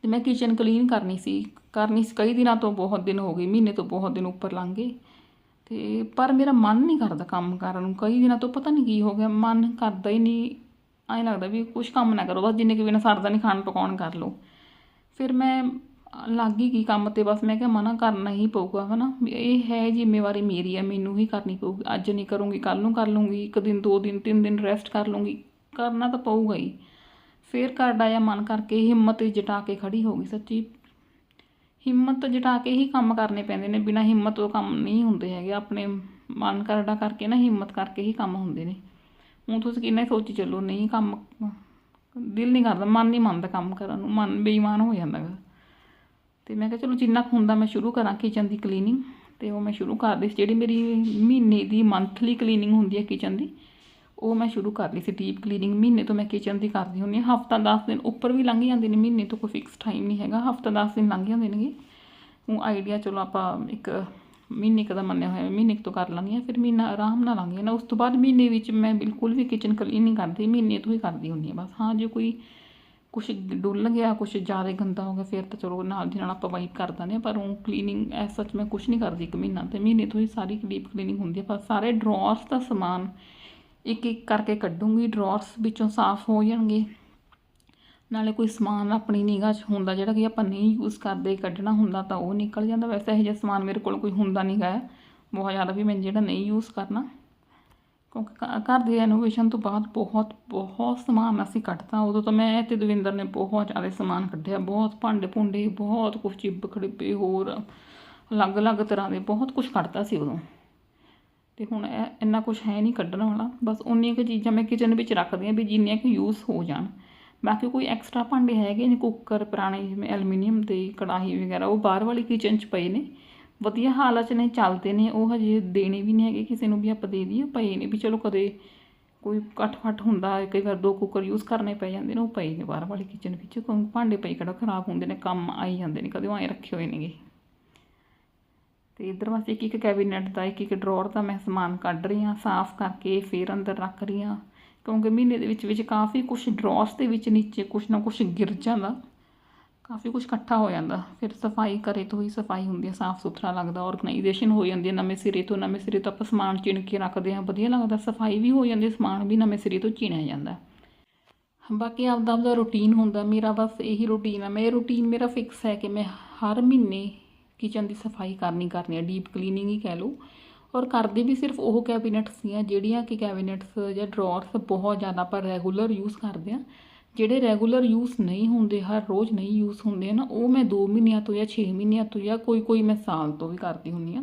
ਤੇ ਮੈਂ ਕਿਚਨ ਕਲੀਨ ਕਰਨੀ ਸੀ ਕਰਨੀ ਸੀ ਕਈ ਦਿਨਾਂ ਤੋਂ ਬਹੁਤ ਦਿਨ ਹੋ ਗਏ, ਮਹੀਨੇ ਤੋਂ ਬਹੁਤ ਦਿਨ ਉੱਪਰ ਲੰਘ ਗਏ। ਤੇ ਪਰ ਮੇਰਾ ਮਨ ਨਹੀਂ ਕਰਦਾ ਕੰਮ ਕਰਨ ਨੂੰ, ਕਈ ਦਿਨਾਂ ਤੋਂ ਪਤਾ ਨਹੀਂ ਕੀ ਹੋ ਗਿਆ, ਮਨ ਕਰਦਾ ਹੀ ਨਹੀਂ। ਐਂ ਲੱਗਦਾ ਵੀ ਕੁਝ ਕੰਮ ਨਾ ਕਰੋ, ਬਸ ਜਿੰਨੇ ਕਿ ਬਿਨਾਂ ਸਰਦਾ ਨਹੀਂ ਖਾਣ ਪਕਾਉਣ ਕਰ ਲਓ। ਫਿਰ ਮੈਂ ਲੱਗ ਹੀ ਗਈ ਕੰਮ ਤੇ, ਬਸ ਮੈਂ ਕਿਹਾ ਮਨਾ ਕਰਨਾ ਹੀ ਪਊਗਾ, ਹਨਾ? ਵੀ ਇਹ ਹੈ ਜ਼ਿੰਮੇਵਾਰੀ ਮੇਰੀ ਹੈ ਮੈਨੂੰ ਹੀ ਕਰਨੀ ਪਊਗੀ। ਅੱਜ ਨਹੀਂ ਕਰੂੰਗੀ ਕੱਲ ਨੂੰ ਕਰ ਲੂੰਗੀ, ਇੱਕ ਦਿਨ, ਦੋ ਦਿਨ, ਤਿੰਨ ਦਿਨ ਰੈਸਟ ਕਰ ਲੂੰਗੀ। ਕਰਨਾ ਤਾਂ ਪਊਗਾ ਹੀ। ਫਿਰ ਕਰਦਾ ਜਾਂ ਮਨ ਕਰਕੇ ਹਿੰਮਤ ਜਟਾ ਕੇ ਖੜੀ ਹੋ ਗਈ ਸੱਚੀ। ਹਿੰਮਤ ਜਟਾ ਕੇ ਹੀ ਕੰਮ ਕਰਨੇ ਪੈਂਦੇ ਨੇ, ਬਿਨਾਂ ਹਿੰਮਤ ਤੋਂ ਕੰਮ ਨਹੀਂ ਹੁੰਦੇ ਹੈਗੇ। ਆਪਣੇ ਮਨ ਕਰਦਾ ਕਰਕੇ ਨਾ, ਹਿੰਮਤ ਕਰਕੇ ਹੀ ਕੰਮ ਹੁੰਦੇ ਨੇ। ਹੁਣ ਤੁਸੀਂ ਕਿੰਨਾ ਹੀ ਸੋਚੀ ਚੱਲੋ, ਨਹੀਂ ਕੰਮ ਦਿਲ ਨਹੀਂ ਕਰਦਾ, ਮਨ ਨਹੀਂ ਮੰਨਦਾ ਕੰਮ ਕਰਨ ਨੂੰ, ਮਨ ਬੇਈਮਾਨ ਹੋ ਜਾਂਦਾ ਗਾ। ਤੇ ਮੈਂ ਕਿਹਾ ਚਲੋ ਜਿੰਨਾ ਕੁ ਹੁੰਦਾ ਮੈਂ ਸ਼ੁਰੂ ਕਰਾਂ ਕਿਚਨ ਦੀ ਕਲੀਨਿੰਗ ਤੇ ਉਹ ਮੈਂ ਸ਼ੁਰੂ ਕਰ ਲਈ ਸੀ। ਜਿਹੜੀ ਮੇਰੀ ਮਹੀਨੇ ਦੀ ਮੰਥਲੀ ਕਲੀਨਿੰਗ ਹੁੰਦੀ ਹੈ ਕਿਚਨ ਦੀ, ਉਹ ਮੈਂ ਸ਼ੁਰੂ ਕਰ ਲਈ ਸੀ ਡੀਪ ਕਲੀਨਿੰਗ ਮਹੀਨੇ ਤੋਂ ਮੈਂ ਕਿਚਨ ਦੀ ਕਰਦੀ ਹੁੰਦੀ ਹਾਂ। ਹਫਤਾ 10 ਦਿਨ ਉੱਪਰ ਵੀ ਲੰਘ ਜਾਂਦੇ ਨੇ, ਮਹੀਨੇ ਤੋਂ ਕੋਈ ਫਿਕਸ ਟਾਈਮ ਨਹੀਂ ਹੈਗਾ। ਹਫਤਾ 10 ਦਿਨ ਲੰਘ ਜਾਂਦੇ ਨੇਗੇ। ਉਹ ਆਈਡੀਆ ਚਲੋ ਆਪਾਂ ਇੱਕ ਮਹੀਨੇ ਕੁ ਦਾ ਮੰਨਿਆ ਹੋਇਆ, ਮਹੀਨੇ ਤੋਂ ਕਰ ਲੈਂਦੀ ਹਾਂ ਫਿਰ ਮਹੀਨਾ ਆਰਾਮ ਨਾਲ ਲੰਘ ਨਾ, ਉਸ ਤੋਂ ਬਾਅਦ ਮਹੀਨੇ ਵਿੱਚ ਮੈਂ ਬਿਲਕੁਲ ਵੀ ਕਿਚਨ ਕਲੀਨ ਨਹੀਂ ਕਰਦੀ, ਮਹੀਨੇ ਤੋਂ ਹੀ ਕਰਦੀ ਹੁੰਦੀ ਹਾਂ ਬਸ। ਹਾਂ, ਜੇ ਕੋਈ ਕੁਛ ਡੁੱਲ ਗਿਆ, ਕੁਛ ਜ਼ਿਆਦਾ ਗੰਦਾ ਹੋ ਗਿਆ, ਫਿਰ ਤਾਂ ਚਲੋ ਨਾਲ ਦੀ ਨਾਲ ਆਪਾਂ ਵਾਈਪ ਕਰ ਦਿੰਦੇ ਹਾਂ, ਪਰ ਉਹ ਕਲੀਨਿੰਗ ਐਸ ਸੱਚ ਮੈਂ ਕੁਛ ਨਹੀਂ ਕਰਦੀ ਇੱਕ ਮਹੀਨਾ ਤੇ, ਮਹੀਨੇ ਤੋਂ ਹੀ ਸਾਰੀ ਡੀਪ ਕਲੀਨਿੰਗ ਹੁੰਦੀ ਹੈ। ਪਰ ਸਾਰੇ ਡਰਾਅਰਸ ਦਾ ਸਮਾਨ ਇੱਕ ਇੱਕ ਕਰਕੇ ਕੱਢੂੰਗੀ ਡਰਾਅਰਸ ਵਿੱਚੋਂ ਸਾਫ਼ ਹੋ ਜਾਣਗੇ। ਨਾਲੇ ਕੋਈ ਸਮਾਨ ਆਪਣੀ ਨਿਗਾਹ 'ਚ ਹੁੰਦਾ ਜਿਹੜਾ ਕਿ ਆਪਾਂ ਨਹੀਂ ਯੂਜ਼ ਕਰਦੇ, ਕੱਢਣਾ ਹੁੰਦਾ ਤਾਂ ਉਹ ਨਿਕਲ ਜਾਂਦਾ। ਵੈਸੇ ਇਹੋ ਜਿਹਾ ਸਮਾਨ ਮੇਰੇ ਕੋਲ ਕੋਈ ਹੁੰਦਾ ਨਹੀਂ ਗਾ ਬਹੁਤ ਜ਼ਿਆਦਾ ਵੀ ਮੈਂ ਜਿਹੜਾ ਨਹੀਂ ਯੂਜ਼ ਕਰਨਾ। ਕਿਉਂਕਿ ਘਰ ਦੀ ਰੈਨੋਵੇਸ਼ਨ ਤੋਂ ਬਾਅਦ ਬਹੁਤ ਬਹੁਤ ਸਮਾਨ ਅਸੀਂ ਕੱਢਤਾ। ਉਦੋਂ ਤਾਂ ਮੈਂ ਤੇ ਦਵਿੰਦਰ ਨੇ ਬਹੁਤ ਜ਼ਿਆਦਾ ਸਮਾਨ ਕੱਢਿਆ। ਬਹੁਤ ਭਾਂਡੇ ਭੁੰਡੇ, ਬਹੁਤ ਕੁਝ ਚਿੱਬ ਖੜਿੱਬੇ, ਹੋਰ ਅਲੱਗ-ਅਲੱਗ ਤਰ੍ਹਾਂ ਦੇ ਬਹੁਤ ਕੁਝ ਕੱਢਤਾ ਸੀ ਉਦੋਂ। ਤੇ ਹੁਣ ਇਹ ਇੰਨਾ ਕੁਝ ਹੈ ਨਹੀਂ ਕੱਢਣ ਵਾਲਾ। ਬਸ ਉਨੀਆਂ ਕੁ ਚੀਜ਼ਾਂ ਮੈਂ ਕਿਚਨ ਵਿੱਚ ਰੱਖਦੀ ਹਾਂ ਵੀ ਜਿੰਨੀਆਂ ਕਿ ਯੂਜ਼ ਹੋ ਜਾਣ। ਬਾਕੀ ਕੋਈ ਐਕਸਟਰਾ ਭਾਂਡੇ ਹੈਗੇ ਨੇ ਕੁੱਕਰ ਪੁਰਾਣੇ ਜਿਵੇਂ ਐਲੂਮੀਨੀਅਮ ਦੇ ਕੜਾਹੀ ਵਗੈਰਾ, ਉਹ ਬਾਹਰ ਵਾਲੀ ਕਿਚਨ 'ਚ ਪਏ ਨੇ। ਵਧੀਆ ਹਾਲਤ 'ਚ ਨੇ, ਚੱਲਦੇ ਨੇ, ਉਹ ਹਜੇ ਦੇਣੇ ਵੀ ਨਹੀਂ ਹੈਗੇ, ਕਿਸੇ ਨੂੰ ਵੀ ਆਪਾਂ ਦੇ ਦਈਏ ਪਏ ਨੇ ਵੀ ਚਲੋ ਕਦੇ ਕੋਈ ਕੱਟ ਫੱਟ ਹੁੰਦਾ, ਕਈ ਵਾਰ ਦੋ ਕੁੱਕਰ ਯੂਜ਼ ਕਰਨੇ ਪੈ ਜਾਂਦੇ ਨੇ, ਉਹ ਪਏ ਨੇ ਬਾਹਰ ਵਾਲੀ ਕਿਚਨ ਵਿੱਚ, ਕਿਉਂਕਿ ਭਾਂਡੇ ਪਈ ਕਿਹੜਾ ਖਰਾਬ ਹੁੰਦੇ ਨੇ, ਕੰਮ ਆਈ ਜਾਂਦੇ ਨੇ, ਕਦੇ ਉਹ ਐਂ ਰੱਖੇ ਹੋਏ ਨੇਗੇ। ਤੇ ਇਧਰ ਵਾਸਤੇ ਇੱਕ ਇੱਕ ਕੈਬਿਨਟ ਦਾ ਇੱਕ ਇੱਕ ਡਰਾਅਰ ਦਾ ਮੈਂ ਸਮਾਨ ਕੱਢ ਰਹੀ ਹਾਂ, ਸਾਫ਼ ਕਰਕੇ ਫਿਰ ਅੰਦਰ ਰੱਖ ਰਹੀ ਹਾਂ। ਕਿਉਂਕਿ ਮਹੀਨੇ ਦੇ ਵਿੱਚ ਵਿੱਚ ਕਾਫੀ ਕੁਝ ਡਰੋਸ ਦੇ ਵਿੱਚ ਨੀਚੇ ਕੁਝ ਨਾ ਕੁਝ ਗਿਰ ਜਾਂਦਾ। ਕਾਫੀ ਕੁਝ ਇਕੱਠਾ ਹੋ ਜਾਂਦਾ। ਫਿਰ ਸਫ਼ਾਈ ਕਰੇ ਤੋਂ ਹੀ ਸਫ਼ਾਈ ਹੁੰਦੀ ਹੈ ਸਾਫ਼ ਸੁਥਰਾ ਲੱਗਦਾ ਆਰਗੇਨਾਈਜੇਸ਼ਨ ਹੋ ਜਾਂਦੀ ਹੈ ਨਵੇਂ ਸਿਰੇ ਤੋਂ ਨਵੇਂ ਸਿਰੇ ਤੋਂ ਆਪਾਂ ਸਮਾਨ ਚਿਣ ਕੇ ਰੱਖਦੇ ਹਾਂ ਵਧੀਆ ਲੱਗਦਾ। ਸਫ਼ਾਈ ਵੀ ਹੋ ਜਾਂਦੀ, ਸਮਾਨ ਵੀ ਨਵੇਂ ਸਿਰੇ ਤੋਂ ਚਿਣਿਆ ਜਾਂਦਾ। ਬਾਕੀ ਆਪਦਾ ਆਪਦਾ ਰੂਟੀਨ ਹੁੰਦਾ। ਮੇਰਾ ਬਸ ਇਹੀ ਰੂਟੀਨ ਆ। ਮੈਂ ਰੂਟੀਨ ਮੇਰਾ ਫਿਕਸ ਹੈ ਕਿ ਮੈਂ ਹਰ ਮਹੀਨੇ ਕਿਚਨ ਦੀ ਸਫ਼ਾਈ ਕਰਨੀ ਕਰਨੀ ਹੈ ਡੀਪ ਕਲੀਨਿੰਗ ਹੀ ਕਹਿ ਲਓ। ਔਰ ਕਰਦੀ ਵੀ ਸਿਰਫ ਉਹ ਕੈਬਿਨਟਸ ਦੀਆਂ ਜਿਹੜੀਆਂ ਕਿ ਕੈਬਿਨਟਸ ਜਾਂ ਡਰਾਅਰਸ ਬਹੁਤ ਜ਼ਿਆਦਾ ਆਪਾਂ ਰੈਗੂਲਰ ਯੂਜ਼ ਕਰਦੇ ਹਾਂ ਜਿਹੜੇ ਰੈਗੂਲਰ ਯੂਜ਼ ਨਹੀਂ ਹੁੰਦੇ, ਹਰ ਰੋਜ਼ ਨਹੀਂ ਯੂਜ਼ ਹੁੰਦੇ ਨਾ, ਉਹ ਮੈਂ 2 ਮਹੀਨਿਆਂ ਤੋਂ ਜਾਂ 6 ਮਹੀਨਿਆਂ ਤੋਂ ਜਾਂ ਕੋਈ ਕੋਈ ਮੈਂ ਸਾਲ ਤੋਂ ਵੀ ਕਰਦੀ ਹੁੰਦੀ ਹਾਂ।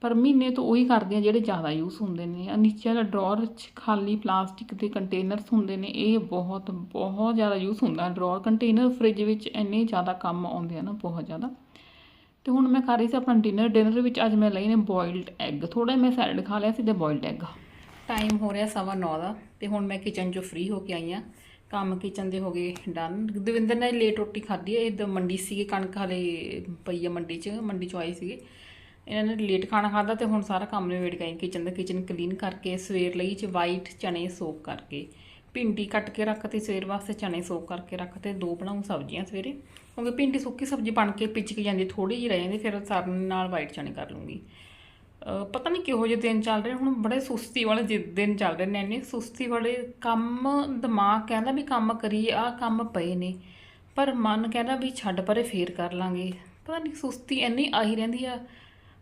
ਪਰ ਮਹੀਨੇ ਤੋਂ ਉਹੀ ਕਰਦੀ ਹਾਂ ਜਿਹੜੇ ਜ਼ਿਆਦਾ ਯੂਜ਼ ਹੁੰਦੇ ਨੇ। ਆਹ ਨੀਚੇ ਵਾਲਾ ਡਰਾਅਰ 'ਚ ਖਾਲੀ ਪਲਾਸਟਿਕ ਦੇ ਕੰਟੇਨਰਸ ਹੁੰਦੇ ਨੇ, ਇਹ ਬਹੁਤ ਬਹੁਤ ਜ਼ਿਆਦਾ ਯੂਜ਼ ਹੁੰਦਾ। ਡਰਾਅਰ ਕੰਟੇਨਰ ਫ੍ਰਿਜ ਵਿੱਚ ਇੰਨੇ ਜ਼ਿਆਦਾ ਕੰਮ ਆਉਂਦੇ ਆ ਨਾ, ਬਹੁਤ ਜ਼ਿਆਦਾ। ਤੇ ਹੁਣ ਮੈਂ ਕਰ ਰਹੀ ਸੀ ਆਪਣਾ ਡਿਨਰ ਡਿਨਰ ਵਿੱਚ ਅੱਜ ਮੈਂ ਲਈ ਨੇ ਬੋਇਲਡ ਐਗ ਥੋੜਾ ਮੈਂ ਸੈਲਡ ਖਾ ਲਿਆ ਸੀ ਤੇ ਬੋਇਲਡ ਐਗ ਟਾਈਮ ਹੋ ਰਿਹਾ ਸਵਾ ਨੌ ਦਾ ਤੇ ਹੁਣ ਮੈਂ ਕਿਚਨ 'ਚੋਂ ਫ੍ਰੀ ਹੋ ਕੇ ਆਈ ਆ ਕੰਮ ਕਿਚਨ ਦੇ ਹੋ ਗਏ ਡਨ ਦਵਿੰਦਰ ਨੇ ਲੇਟ ਰੋਟੀ ਖਾਧੀ ਹੈ, ਇਹ ਮੰਡੀ ਸੀਗੀ, ਕਣਕ ਹਲੇ ਪਈ ਆ ਮੰਡੀ 'ਚ, ਮੰਡੀ 'ਚੋਂ ਆਏ ਸੀਗੇ। ਇਹਨਾਂ ਨੇ ਲੇਟ ਖਾਣਾ ਖਾਧਾ ਤੇ ਹੁਣ ਸਾਰਾ ਕੰਮ ਨਿਬੇੜ ਗਏ ਕਿਚਨ ਦਾ। ਕਿਚਨ ਕਲੀਨ ਕਰਕੇ ਸਵੇਰ ਲਈ ਚ ਵਾਈਟ ਚਣੇ ਸੋਕ ਕਰਕੇ। ਭਿੰਡੀ ਕੱਟ ਕੇ ਰੱਖਤੀ ਸਵੇਰ ਵਾਸਤੇ ਚਣੇ ਸੋਕ ਕਰਕੇ ਰੱਖਤੇ ਦੋ ਬਣਾਉ ਸਬਜ਼ੀਆਂ ਸਵੇਰੇ। ਕਿਉਂਕਿ ਭਿੰਡੀ ਸੁੱਕੀ ਸਬਜ਼ੀ ਬਣ ਕੇ ਪਿਚਕ ਜਾਂਦੀ ਥੋੜੀ ਜਿਹੀ ਰਹਿ ਜਾਂਦੀ, ਫਿਰ ਸਰਨ ਨਾਲ ਵਾਈਟ ਚਨੇ ਕਰ ਲੂੰਗੀ। ਪਤਾ ਨਹੀਂ ਕਿਹੋ ਜਿਹੇ ਦਿਨ ਚੱਲ ਰਹੇ ਹੁਣ ਬੜੇ ਸੁਸਤੀ ਵਾਲੇ ਜਿ- ਦਿਨ ਚੱਲ ਰਹੇ ਨੇ ਇੰਨੇ ਸੁਸਤੀ ਵਾਲੇ ਕੰਮ ਦਿਮਾਗ ਕਹਿੰਦਾ ਵੀ ਕੰਮ ਕਰੀਏ ਆ ਕੰਮ ਪਏ ਨੇ। ਪਰ ਮਨ ਕਹਿੰਦਾ ਵੀ ਛੱਡ ਪਰੇ ਫੇਰ ਕਰ ਲਾਂਗੇ। ਪਤਾ ਨਹੀਂ ਸੁਸਤੀ ਇੰਨੀ ਆਹੀ ਰਹਿੰਦੀ ਆ,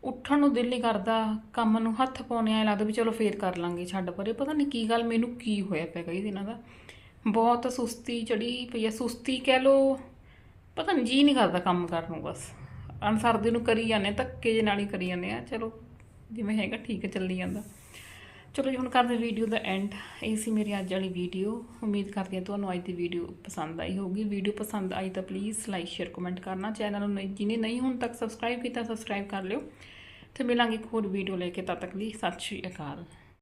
ਉੱਠਣ ਨੂੰ ਦਿਲ ਨਹੀਂ ਕਰਦਾ, ਕੰਮ ਨੂੰ ਹੱਥ ਪਾਉਣੇ ਆ ਲੱਗਦਾ ਵੀ ਚਲੋ ਫੇਰ ਕਰ ਲਾਂਗੇ, ਛੱਡ ਪਰੇ। ਪਤਾ ਨਹੀਂ ਕੀ ਗੱਲ, ਮੈਨੂੰ ਕੀ ਹੋਇਆ ਪਿਆ ਕਈ ਦਿਨਾਂ ਦਾ। ਬਹੁਤ ਸੁਸਤੀ ਚੜੀ ਪਈ ਆ, ਸੁਸਤੀ ਕਹਿ ਲੋ ਪਤਾ ਨਹੀਂ ਜੀ ਨਹੀਂ ਕਰਦਾ ਕੰਮ ਕਰਨ ਨੂੰ ਬਸ। ਅਨਸਰਦੇ ਨੂੰ ਕਰੀ ਜਾਂਦੇ ਧੱਕੇ ਜੇ ਨਾਲ ਹੀ ਕਰੀ ਜਾਂਦੇ ਆ ਚਲੋ, ਜਿਵੇਂ ਹੈਗਾ ਠੀਕ ਹੈ, ਚੱਲੀ ਜਾਂਦਾ। ਚਲੋ ਜੀ, ਹੁਣ ਕਰਦੇ ਵੀਡੀਓ ਦਾ ਐਂਡ ਇਹ ਸੀ ਮੇਰੀ ਅੱਜ ਵਾਲੀ ਵੀਡੀਓ ਉਮੀਦ ਕਰਦੀ ਹਾਂ ਤੁਹਾਨੂੰ ਅੱਜ ਦੀ ਵੀਡੀਓ ਪਸੰਦ ਆਈ ਹੋਊਗੀ। ਵੀਡੀਓ ਪਸੰਦ ਆਈ ਤਾਂ ਪਲੀਜ਼ ਲਾਈਕ ਸ਼ੇਅਰ ਕਮੈਂਟ ਕਰਨਾ। ਚੈਨਲ ਨੂੰ ਨਹੀਂ- ਜਿਹਨੇ ਨਹੀਂ ਹੁਣ ਤੱਕ ਸਬਸਕ੍ਰਾਈਬ ਕੀਤਾ ਸਬਸਕ੍ਰਾਈਬ ਕਰ ਲਿਓ। ਤੇ ਮਿਲਾਂਗੇ ਇੱਕ ਹੋਰ ਵੀਡੀਓ ਲੈ ਕੇ, ਤਦ ਤੱਕ ਲਈ ਸਤਿ ਸ਼੍ਰੀ ਅਕਾਲ।